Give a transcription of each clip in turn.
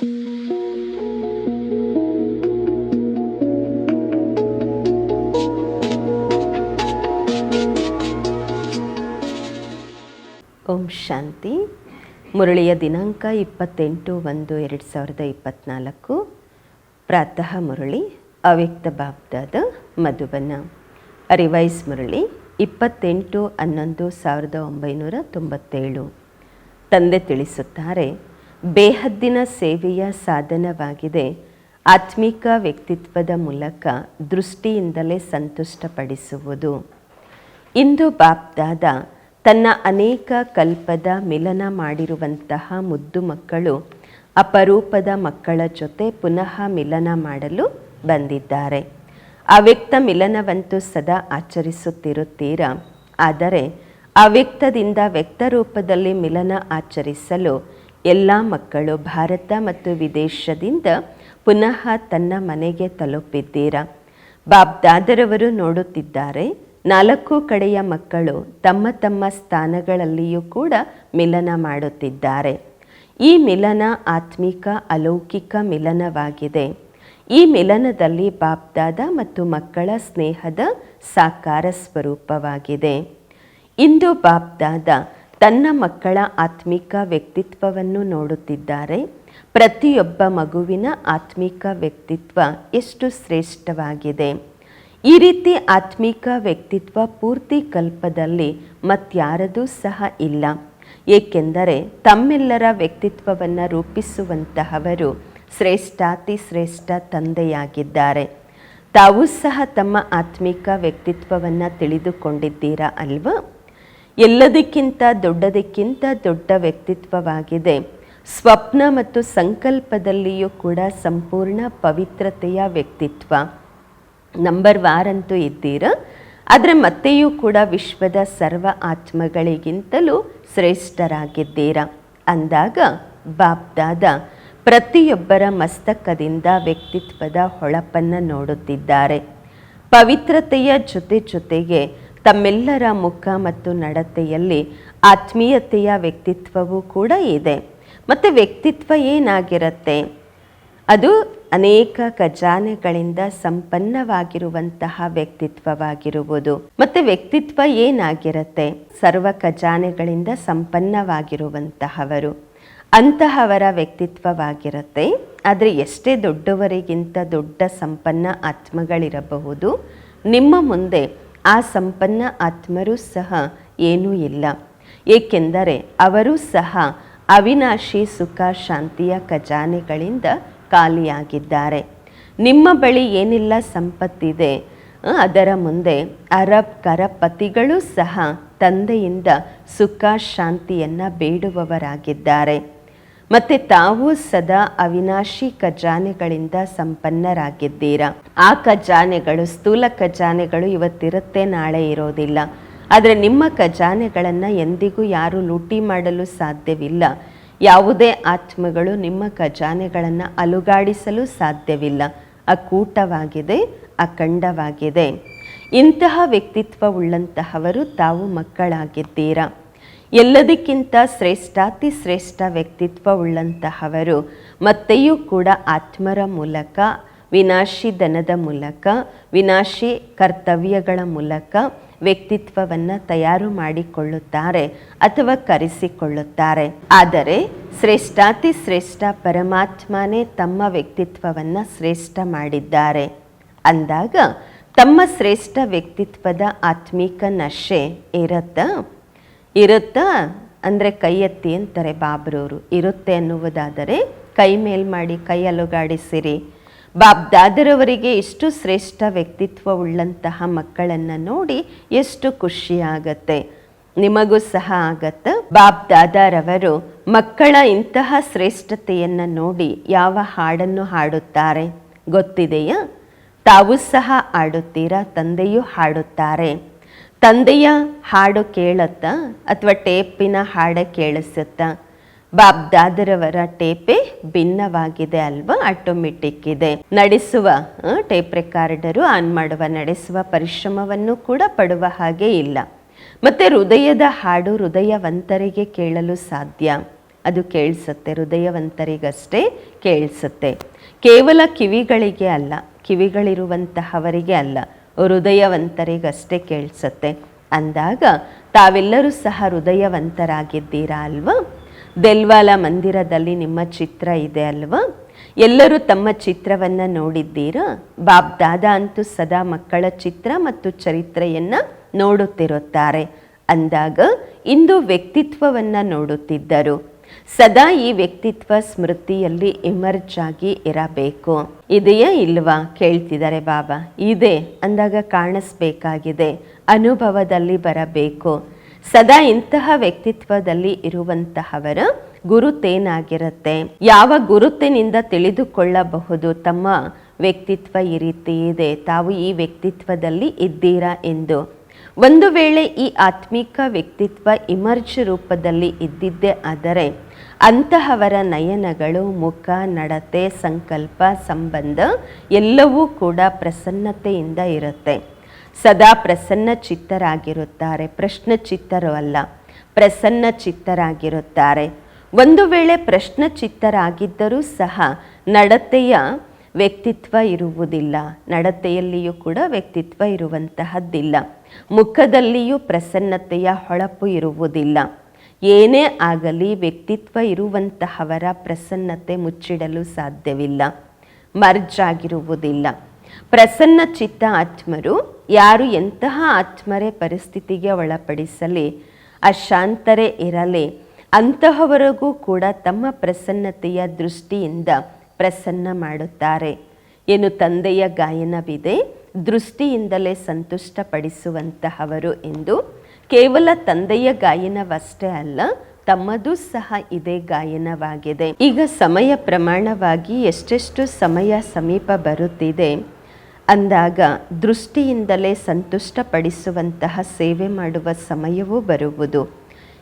ಓಂ ಶಾಂತಿ. ಮುರಳಿಯ ದಿನಾಂಕ ಇಪ್ಪತ್ತೆಂಟು ಒಂದು ಎರಡು ಸಾವಿರದ ಇಪ್ಪತ್ತ್ನಾಲ್ಕು ಪ್ರಾತಃ ಮುರಳಿ, ಅವ್ಯಕ್ತ ಬಾಬ್ದಾದ ಮಧುಬನ. ರಿವೈಸ್ ಮುರಳಿ, ಇಪ್ಪತ್ತೆಂಟು ಹನ್ನೊಂದು ಸಾವಿರದ ಒಂಬೈನೂರ ತೊಂಬತ್ತೇಳು. ತಂದೆ ತಿಳಿಸುತ್ತಾರೆ ಬೇಹದ್ದಿನ ಸೇವೆಯ ಸಾಧನವಾಗಿದೆ. ಆತ್ಮಿಕ ವ್ಯಕ್ತಿತ್ವದ ಮೂಲಕ ದೃಷ್ಟಿಯಿಂದಲೇ ಸಂತುಷ್ಟಪಡಿಸುವುದು. ಇಂದು ಬಾಪ್ದಾದ ತನ್ನ ಅನೇಕ ಕಲ್ಪದ ಮಿಲನ ಮಾಡಿರುವಂತಹ ಮುದ್ದು ಮಕ್ಕಳು ಅಪರೂಪದ ಮಕ್ಕಳ ಜೊತೆ ಪುನಃ ಮಿಲನ ಮಾಡಲು ಬಂದಿದ್ದಾರೆ. ಅವ್ಯಕ್ತ ಮಿಲನವಂತೂ ಸದಾ ಆಚರಿಸುತ್ತಿರುತ್ತೀರ? ಆದರೆ ಅವ್ಯಕ್ತದಿಂದ ವ್ಯಕ್ತ ರೂಪದಲ್ಲಿ ಮಿಲನ ಆಚರಿಸಲು ಎಲ್ಲ ಮಕ್ಕಳು ಭಾರತ ಮತ್ತು ವಿದೇಶದಿಂದ ಪುನಃ ತನ್ನ ಮನೆಗೆ ತಲುಪಿದ್ದೀರಾ? ಬಾಬ್ದಾದರವರು ನೋಡುತ್ತಿದ್ದಾರೆ, ನಾಲ್ಕು ಕಡೆಯ ಮಕ್ಕಳು ತಮ್ಮ ತಮ್ಮ ಸ್ಥಾನಗಳಲ್ಲಿಯೂ ಕೂಡ ಮಿಲನ ಮಾಡುತ್ತಿದ್ದಾರೆ. ಈ ಮಿಲನ ಆತ್ಮಿಕ ಅಲೌಕಿಕ ಮಿಲನವಾಗಿದೆ. ಈ ಮಿಲನದಲ್ಲಿ ಬಾಪ್ದಾದ ಮತ್ತು ಮಕ್ಕಳ ಸ್ನೇಹದ ಸಾಕಾರ ಸ್ವರೂಪವಾಗಿದೆ. ಇಂದು ಬಾಪ್ದಾದ ತನ್ನ ಮಕ್ಕಳ ಆತ್ಮಿಕ ವ್ಯಕ್ತಿತ್ವವನ್ನು ನೋಡುತ್ತಿದ್ದಾರೆ. ಪ್ರತಿಯೊಬ್ಬ ಮಗುವಿನ ಆತ್ಮಿಕ ವ್ಯಕ್ತಿತ್ವ ಎಷ್ಟು ಶ್ರೇಷ್ಠವಾಗಿದೆ. ಈ ರೀತಿ ಆತ್ಮಿಕ ವ್ಯಕ್ತಿತ್ವ ಪೂರ್ತಿ ಕಲ್ಪದಲ್ಲಿ ಮತ್ಯಾರದೂ ಸಹ ಇಲ್ಲ. ಏಕೆಂದರೆ ತಮ್ಮೆಲ್ಲರ ವ್ಯಕ್ತಿತ್ವವನ್ನು ರೂಪಿಸುವಂತಹವರು ಶ್ರೇಷ್ಠಾತಿ ಶ್ರೇಷ್ಠ ತಂದೆಯಾಗಿದ್ದಾರೆ. ತಾವು ಸಹ ತಮ್ಮ ಆತ್ಮಿಕ ವ್ಯಕ್ತಿತ್ವವನ್ನು ತಿಳಿದುಕೊಂಡಿದ್ದೀರಾ ಅಲ್ವಾ? ಎಲ್ಲದಕ್ಕಿಂತ ದೊಡ್ಡದಕ್ಕಿಂತ ದೊಡ್ಡ ವ್ಯಕ್ತಿತ್ವವಾಗಿದೆ. ಸ್ವಪ್ನ ಮತ್ತು ಸಂಕಲ್ಪದಲ್ಲಿಯೂ ಕೂಡ ಸಂಪೂರ್ಣ ಪವಿತ್ರತೆಯ ವ್ಯಕ್ತಿತ್ವ. ನಂಬರ್ ವಾರಂತೂ ಇದ್ದೀರ? ಆದರೆ ಮತ್ತೆಯೂ ಕೂಡ ವಿಶ್ವದ ಸರ್ವ ಆತ್ಮಗಳಿಗಿಂತಲೂ ಶ್ರೇಷ್ಠರಾಗಿದ್ದೀರ? ಅಂದಾಗ ಬಾಬ್ದಾದ ಪ್ರತಿಯೊಬ್ಬರ ಮಸ್ತಕದಿಂದ ವ್ಯಕ್ತಿತ್ವದ ಹೊಳಪನ್ನು ನೋಡುತ್ತಿದ್ದಾರೆ. ಪವಿತ್ರತೆಯ ಜೊತೆ ಜೊತೆಗೆ ತಮ್ಮೆಲ್ಲರ ಮುಖ ಮತ್ತು ನಡತೆಯಲ್ಲಿ ಆತ್ಮೀಯತೆಯ ವ್ಯಕ್ತಿತ್ವವೂ ಕೂಡ ಇದೆ. ಮತ್ತು ವ್ಯಕ್ತಿತ್ವ ಏನಾಗಿರುತ್ತೆ? ಅದು ಅನೇಕ ಖಜಾನೆಗಳಿಂದ ಸಂಪನ್ನವಾಗಿರುವಂತಹ ವ್ಯಕ್ತಿತ್ವವಾಗಿರುವುದು. ಮತ್ತೆ ವ್ಯಕ್ತಿತ್ವ ಏನಾಗಿರುತ್ತೆ? ಸರ್ವ ಖಜಾನೆಗಳಿಂದ ಸಂಪನ್ನವಾಗಿರುವಂತಹವರು. ಅಂತಹವರ ವ್ಯಕ್ತಿತ್ವವಾಗಿರುತ್ತೆ. ಆದರೆ ಎಷ್ಟೇ ದೊಡ್ಡವರಿಗಿಂತ ದೊಡ್ಡ ಸಂಪನ್ನ ಆತ್ಮಗಳಿರಬಹುದು, ನಿಮ್ಮ ಮುಂದೆ ಆ ಸಂಪನ್ನ ಆತ್ಮರು ಸಹ ಏನೂ ಇಲ್ಲ. ಏಕೆಂದರೆ ಅವರು ಸಹ ಅವಿನಾಶಿ ಸುಖ ಶಾಂತಿಯ ಖಜಾನೆಗಳಿಂದ ಖಾಲಿಯಾಗಿದ್ದಾರೆ. ನಿಮ್ಮ ಬಳಿ ಏನಿಲ್ಲ ಸಂಪತ್ತಿದೆ. ಅದರ ಮುಂದೆ ಅರಬ್ ಕರಪತಿಗಳು ಸಹ ತಂದೆಯಿಂದ ಸುಖ ಶಾಂತಿಯನ್ನು ಬೇಡುವವರಾಗಿದ್ದಾರೆ. ಮತ್ತು ತಾವು ಸದಾ ಅವಿನಾಶಿ ಖಜಾನೆಗಳಿಂದ ಸಂಪನ್ನರಾಗಿದ್ದೀರಾ? ಆ ಖಜಾನೆಗಳು, ಸ್ಥೂಲ ಖಜಾನೆಗಳು ಇವತ್ತಿರುತ್ತೆ, ನಾಳೆ ಇರೋದಿಲ್ಲ. ಆದರೆ ನಿಮ್ಮ ಖಜಾನೆಗಳನ್ನು ಎಂದಿಗೂ ಯಾರೂ ಲೂಟಿ ಮಾಡಲು ಸಾಧ್ಯವಿಲ್ಲ. ಯಾವುದೇ ಆತ್ಮಗಳು ನಿಮ್ಮ ಖಜಾನೆಗಳನ್ನು ಅಲುಗಾಡಿಸಲು ಸಾಧ್ಯವಿಲ್ಲ. ಅಕೂಟವಾಗಿದೆ, ಅಖಂಡವಾಗಿದೆ. ಇಂತಹ ವ್ಯಕ್ತಿತ್ವ ಉಳ್ಳಂತಹವರು ತಾವು ಮಕ್ಕಳಾಗಿದ್ದೀರಾ? ಎಲ್ಲದಕ್ಕಿಂತ ಶ್ರೇಷ್ಠಾತಿ ಶ್ರೇಷ್ಠ ವ್ಯಕ್ತಿತ್ವವುಳ್ಳಂತಹವರು, ಮತ್ತೆಯೂ ಕೂಡ ಆತ್ಮರ ಮೂಲಕ, ವಿನಾಶಿ ದನದ ಮೂಲಕ, ವಿನಾಶಿ ಕರ್ತವ್ಯಗಳ ಮೂಲಕ ವ್ಯಕ್ತಿತ್ವವನ್ನು ತಯಾರು ಮಾಡಿಕೊಳ್ಳುತ್ತಾರೆ ಅಥವಾ ಕರೆಸಿಕೊಳ್ಳುತ್ತಾರೆ. ಆದರೆ ಶ್ರೇಷ್ಠಾತಿ ಶ್ರೇಷ್ಠ ಪರಮಾತ್ಮನೇ ತಮ್ಮ ವ್ಯಕ್ತಿತ್ವವನ್ನು ಶ್ರೇಷ್ಠ ಮಾಡಿದ್ದಾರೆ. ಅಂದಾಗ ತಮ್ಮ ಶ್ರೇಷ್ಠ ವ್ಯಕ್ತಿತ್ವದ ಆತ್ಮೀಕ ನಶೆ ಇರುತ್ತಾ ಇರುತ್ತಾ ಅಂದರೆ ಕೈ ಎತ್ತಿ ಅಂತಾರೆ ಬಾಬ್ರವರು ಇರುತ್ತೆ ಅನ್ನುವುದಾದರೆ ಕೈ ಮೇಲ್ ಮಾಡಿ ಕೈ ಅಲುಗಾಡಿಸಿರಿ. ಬಾಬ್ದಾದರವರಿಗೆ ಇಷ್ಟು ಶ್ರೇಷ್ಠ ವ್ಯಕ್ತಿತ್ವ ಉಳ್ಳಂತಹ ಮಕ್ಕಳನ್ನು ನೋಡಿ ಎಷ್ಟು ಖುಷಿಯಾಗತ್ತೆ. ನಿಮಗೂ ಸಹ ಆಗತ್ತ. ಬಾಬ್ ದಾದಾರವರು ಮಕ್ಕಳ ಇಂತಹ ಶ್ರೇಷ್ಠತೆಯನ್ನು ನೋಡಿ ಯಾವ ಹಾಡನ್ನು ಹಾಡುತ್ತಾರೆ ಗೊತ್ತಿದೆಯಾ? ತಾವು ಸಹ ಹಾಡುತ್ತೀರಾ? ತಂದೆಯೂ ಹಾಡುತ್ತಾರೆ. ತಂದೆಯ ಹಾಡು ಕೇಳುತ್ತಾ ಅಥವಾ ಟೇಪಿನ ಹಾಡ ಕೇಳಿಸುತ್ತಾ? ಬಾಬ್ದಾದರವರ ಟೇಪೆ ಭಿನ್ನವಾಗಿದೆ ಅಲ್ವಾ? ಆಟೋಮೆಟಿಕ್ ಇದೆ. ನಡೆಸುವ ಟೇಪ್ ರೆಕಾರ್ಡರು ಆನ್ ಮಾಡುವ, ನಡೆಸುವ ಪರಿಶ್ರಮವನ್ನು ಕೂಡ ಪಡುವ ಹಾಗೆ ಇಲ್ಲ. ಮತ್ತೆ ಹೃದಯದ ಹಾಡು ಹೃದಯವಂತರಿಗೆ ಕೇಳಲು ಸಾಧ್ಯ? ಅದು ಕೇಳಿಸುತ್ತೆ, ಹೃದಯವಂತರಿಗಷ್ಟೇ ಕೇಳಿಸುತ್ತೆ. ಕೇವಲ ಕಿವಿಗಳಿಗೆ ಅಲ್ಲ, ಕಿವಿಗಳಿರುವಂತಹವರಿಗೆ ಅಲ್ಲ. ಹೃದಯವಂತರಿಗಷ್ಟೇ ಕೇಳಿಸುತ್ತೆ. ಅಂದಾಗ ತಾವೆಲ್ಲರೂ ಸಹ ಹೃದಯವಂತರಾಗಿದ್ದೀರಾ ಅಲ್ವಾ? ದೆಲ್ವಾಲ ಮಂದಿರದಲ್ಲಿ ನಿಮ್ಮ ಚಿತ್ರ ಇದೆ ಅಲ್ವಾ? ಎಲ್ಲರೂ ತಮ್ಮ ಚಿತ್ರವನ್ನು ನೋಡಿದ್ದೀರಾ? ಬಾಬ್ ದಾದಾ ಅಂತೂ ಸದಾ ಮಕ್ಕಳ ಚಿತ್ರ ಮತ್ತು ಚರಿತ್ರೆಯನ್ನು ನೋಡುತ್ತಿರುತ್ತಾರೆ. ಅಂದಾಗ ಇಂದು ವ್ಯಕ್ತಿತ್ವವನ್ನು ನೋಡುತ್ತಿದ್ದರು. ಸದಾ ಈ ವ್ಯಕ್ತಿತ್ವ ಸ್ಮೃತಿಯಲ್ಲಿ ಇಮರ್ಜ್ ಆಗಿ ಇರಬೇಕು. ಇದೆಯಾ ಇಲ್ವಾ? ಕೇಳ್ತಿದ್ದಾರೆ ಬಾಬಾ. ಇದೆ, ಅಂದಾಗ ಕಾಣಿಸ್ಬೇಕಾಗಿದೆ. ಅನುಭವದಲ್ಲಿ ಬರಬೇಕು. ಸದಾ ಇಂತಹ ವ್ಯಕ್ತಿತ್ವದಲ್ಲಿ ಇರುವಂತಹವರು ಗುರುತೇನಾಗಿರುತ್ತೆ? ಯಾವ ಗುರುತಿನಿಂದ ತಿಳಿದುಕೊಳ್ಳಬಹುದು? ತಮ್ಮ ವ್ಯಕ್ತಿತ್ವ ಈ ರೀತಿ ಇದೆ. ತಾವು ಈ ವ್ಯಕ್ತಿತ್ವದಲ್ಲಿ ಇದ್ದೀರಾ ಎಂದು. ಒಂದು ವೇಳೆ ಈ ಆತ್ಮಿಕ ವ್ಯಕ್ತಿತ್ವ ಇಮರ್ಜ್ ರೂಪದಲ್ಲಿ ಇದ್ದಿದ್ದೇ ಆದರೆ ಅಂತಹವರ ನಯನಗಳು, ಮುಖ, ನಡತೆ, ಸಂಕಲ್ಪ, ಸಂಬಂಧ ಎಲ್ಲವೂ ಕೂಡ ಪ್ರಸನ್ನತೆಯಿಂದ ಇರುತ್ತೆ. ಸದಾ ಪ್ರಸನ್ನ ಚಿತ್ತರಾಗಿರುತ್ತಾರೆ ಪ್ರಶ್ನ ಚಿತ್ತರು ಅಲ್ಲ ಪ್ರಸನ್ನ ಚಿತ್ತರಾಗಿರುತ್ತಾರೆ ಒಂದು ವೇಳೆ ಪ್ರಶ್ನ ಚಿತ್ತರಾಗಿದ್ದರೂ ಸಹ ನಡತೆಯ ವ್ಯಕ್ತಿತ್ವ ಇರುವುದಿಲ್ಲ. ನಡತೆಯಲ್ಲಿಯೂ ಕೂಡ ವ್ಯಕ್ತಿತ್ವ ಇರುವಂತಹದ್ದಿಲ್ಲ. ಮುಖದಲ್ಲಿಯೂ ಪ್ರಸನ್ನತೆಯ ಹೊಳಪು ಇರುವುದಿಲ್ಲ. ಏನೇ ಆಗಲಿ ವ್ಯಕ್ತಿತ್ವ ಇರುವಂತಹವರ ಪ್ರಸನ್ನತೆ ಮುಚ್ಚಿಡಲು ಸಾಧ್ಯವಿಲ್ಲ. ಮರ್ಜಾಗಿರುವುದಿಲ್ಲ. ಪ್ರಸನ್ನ ಚಿತ್ತ ಆತ್ಮರು ಯಾರು ಎಂತಹ ಆತ್ಮರೇ ಪರಿಸ್ಥಿತಿಗೆ ಒಳಪಡಿಸಲಿ, ಅಶಾಂತರೇ ಇರಲಿ, ಅಂತಹವರೆಗೂ ಕೂಡ ತಮ್ಮ ಪ್ರಸನ್ನತೆಯ ದೃಷ್ಟಿಯಿಂದ ಪ್ರಸನ್ನ ಮಾಡುತ್ತಾರೆ. ಏನು ತಂದೆಯ ಗಾಯನವಿದೆ, ದೃಷ್ಟಿಯಿಂದಲೇ ಸಂತುಷ್ಟಪಡಿಸುವಂತಹವರು ಎಂದು ಕೇವಲ ತಂದೆಯ ಗಾಯನವಷ್ಟೇ ಅಲ್ಲ, ತಮ್ಮದು ಸಹ ಇದೇ ಗಾಯನವಾಗಿದೆ. ಈಗ ಸಮಯ ಪ್ರಮಾಣವಾಗಿ ಎಷ್ಟೆಷ್ಟು ಸಮಯ ಸಮೀಪ ಬರುತ್ತಿದೆ. ಅಂದಾಗ ದೃಷ್ಟಿಯಿಂದಲೇ ಸಂತುಷ್ಟಪಡಿಸುವಂತಹ ಸೇವೆ ಮಾಡುವ ಸಮಯವೂ ಬರುವುದು.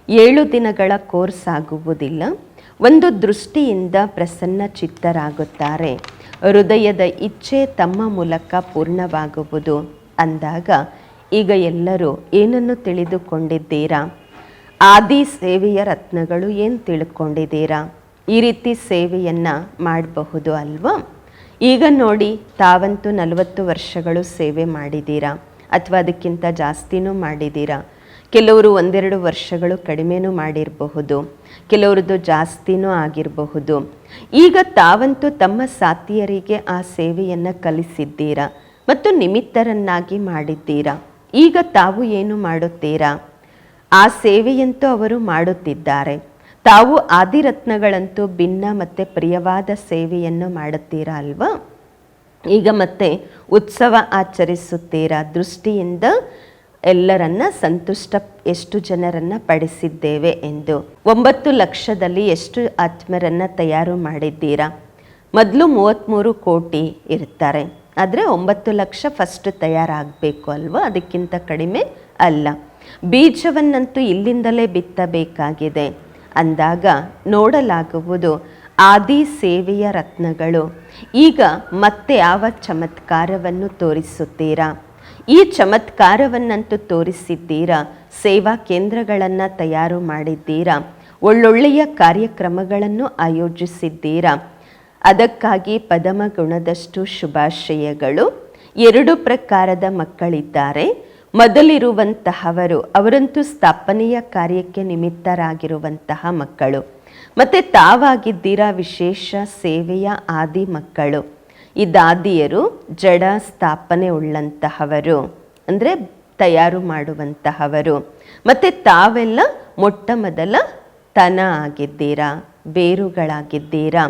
ಏಳು ದಿನಗಳ ಕೋರ್ಸ್ ಆಗುವುದಿಲ್ಲ. ಒಂದು ದೃಷ್ಟಿಯಿಂದ ಪ್ರಸನ್ನ ಚಿತ್ತರಾಗುತ್ತಾರೆ ಹೃದಯದ ಇಚ್ಛೆ ತಮ್ಮ ಮೂಲಕ ಪೂರ್ಣವಾಗುವುದು. ಅಂದಾಗ ಈಗ ಎಲ್ಲರೂ ಏನನ್ನು ತಿಳಿದುಕೊಂಡಿದ್ದೀರಾ? ಆದಿ ಸೇವೆಯ ರತ್ನಗಳು ಏನು ತಿಳ್ಕೊಂಡಿದ್ದೀರಾ? ಈ ರೀತಿ ಸೇವೆಯನ್ನು ಮಾಡಬಹುದು ಅಲ್ವಾ? ಈಗ ನೋಡಿ, ತಾವಂತೂ ನಲವತ್ತು ವರ್ಷಗಳು ಸೇವೆ ಮಾಡಿದ್ದೀರಾ? ಅಥವಾ ಅದಕ್ಕಿಂತ ಜಾಸ್ತಿನೂ ಮಾಡಿದ್ದೀರಾ? ಕೆಲವರು ಒಂದೆರಡು ವರ್ಷಗಳು ಕಡಿಮೆನೂ ಮಾಡಿರಬಹುದು. ಕೆಲವ್ರದ್ದು ಜಾಸ್ತಿನೂ ಆಗಿರಬಹುದು. ಈಗ ತಾವಂತೂ ತಮ್ಮ ಸಾಥಿಯರಿಗೆ ಆ ಸೇವೆಯನ್ನು ಕಲಿಸಿದ್ದೀರಾ? ಮತ್ತು ನಿಮಿತ್ತರನ್ನಾಗಿ ಮಾಡಿದ್ದೀರಾ? ಈಗ ತಾವು ಏನು ಮಾಡುತ್ತೀರಾ? ಆ ಸೇವೆಯಂತೂ ಅವರು ಮಾಡುತ್ತಿದ್ದಾರೆ. ತಾವು ಆದಿರತ್ನಗಳಂತೂ ಭಿನ್ನ ಮತ್ತು ಪ್ರಿಯವಾದ ಸೇವೆಯನ್ನು ಮಾಡುತ್ತೀರಾ ಅಲ್ವಾ? ಈಗ ಮತ್ತೆ ಉತ್ಸವ ಆಚರಿಸುತ್ತೀರಾ? ದೃಷ್ಟಿಯಿಂದ ಎಲ್ಲರನ್ನ ಸಂತುಷ್ಟ ಎಷ್ಟು ಜನರನ್ನ ಪಡಿಸಿದ್ದೇವೆ ಎಂದು. ಒಂಬತ್ತು ಲಕ್ಷದಲ್ಲಿ ಎಷ್ಟು ಆತ್ಮರನ್ನ ತಯಾರು ಮಾಡಿದ್ದೀರಾ? ಮೊದಲು ಮೂವತ್ತ್ಮೂರು ಕೋಟಿ ಇರ್ತಾರೆ ಆದರೆ ಒಂಬತ್ತು ಲಕ್ಷ ಫಸ್ಟ್ ತಯಾರಾಗಬೇಕು ಅಲ್ವಾ? ಅದಕ್ಕಿಂತ ಕಡಿಮೆ ಅಲ್ಲ. ಬೀಜವನ್ನಂತೂ ಇಲ್ಲಿಂದಲೇ ಬಿತ್ತಬೇಕಾಗಿದೆ. ಅಂದಾಗ ನೋಡಲಾಗುವುದು ಆದಿ ಸೇವೆಯ ರತ್ನಗಳು. ಈಗ ಮತ್ತೆ ಯಾವ ಚಮತ್ಕಾರವನ್ನು ತೋರಿಸುತ್ತೀರಾ? ಈ ಚಮತ್ಕಾರವನ್ನಂತೂ ತೋರಿಸಿದ್ದೀರಾ? ಸೇವಾ ಕೇಂದ್ರಗಳನ್ನು ತಯಾರು ಮಾಡಿದ್ದೀರಾ? ಒಳ್ಳೊಳ್ಳೆಯ ಕಾರ್ಯಕ್ರಮಗಳನ್ನು ಆಯೋಜಿಸಿದ್ದೀರಾ? ಅದಕ್ಕಾಗಿ ಪದಮ ಗುಣದಷ್ಟು ಶುಭಾಶಯಗಳು. ಎರಡು ಪ್ರಕಾರದ ಮಕ್ಕಳಿದ್ದಾರೆ. ಮೊದಲಿರುವಂತಹವರು ಅವರಂತೂ ಸ್ಥಾಪನೆಯ ಕಾರ್ಯಕ್ಕೆ ನಿಮಿತ್ತರಾಗಿರುವಂತಹ ಮಕ್ಕಳು. ಮತ್ತು ತಾವಾಗಿದ್ದೀರಾ ವಿಶೇಷ ಸೇವೆಯ ಆದಿ ಮಕ್ಕಳು. ಈ ದಾದಿಯರು ಜಡ ಸ್ಥಾಪನೆ ಉಳ್ಳಂತಹವರು, ಅಂದರೆ ತಯಾರು ಮಾಡುವಂತಹವರು. ಮತ್ತು ತಾವೆಲ್ಲ ಮೊಟ್ಟ ಮೊದಲ ತನ ಆಗಿದ್ದೀರಾ, ಬೇರುಗಳಾಗಿದ್ದೀರಾ.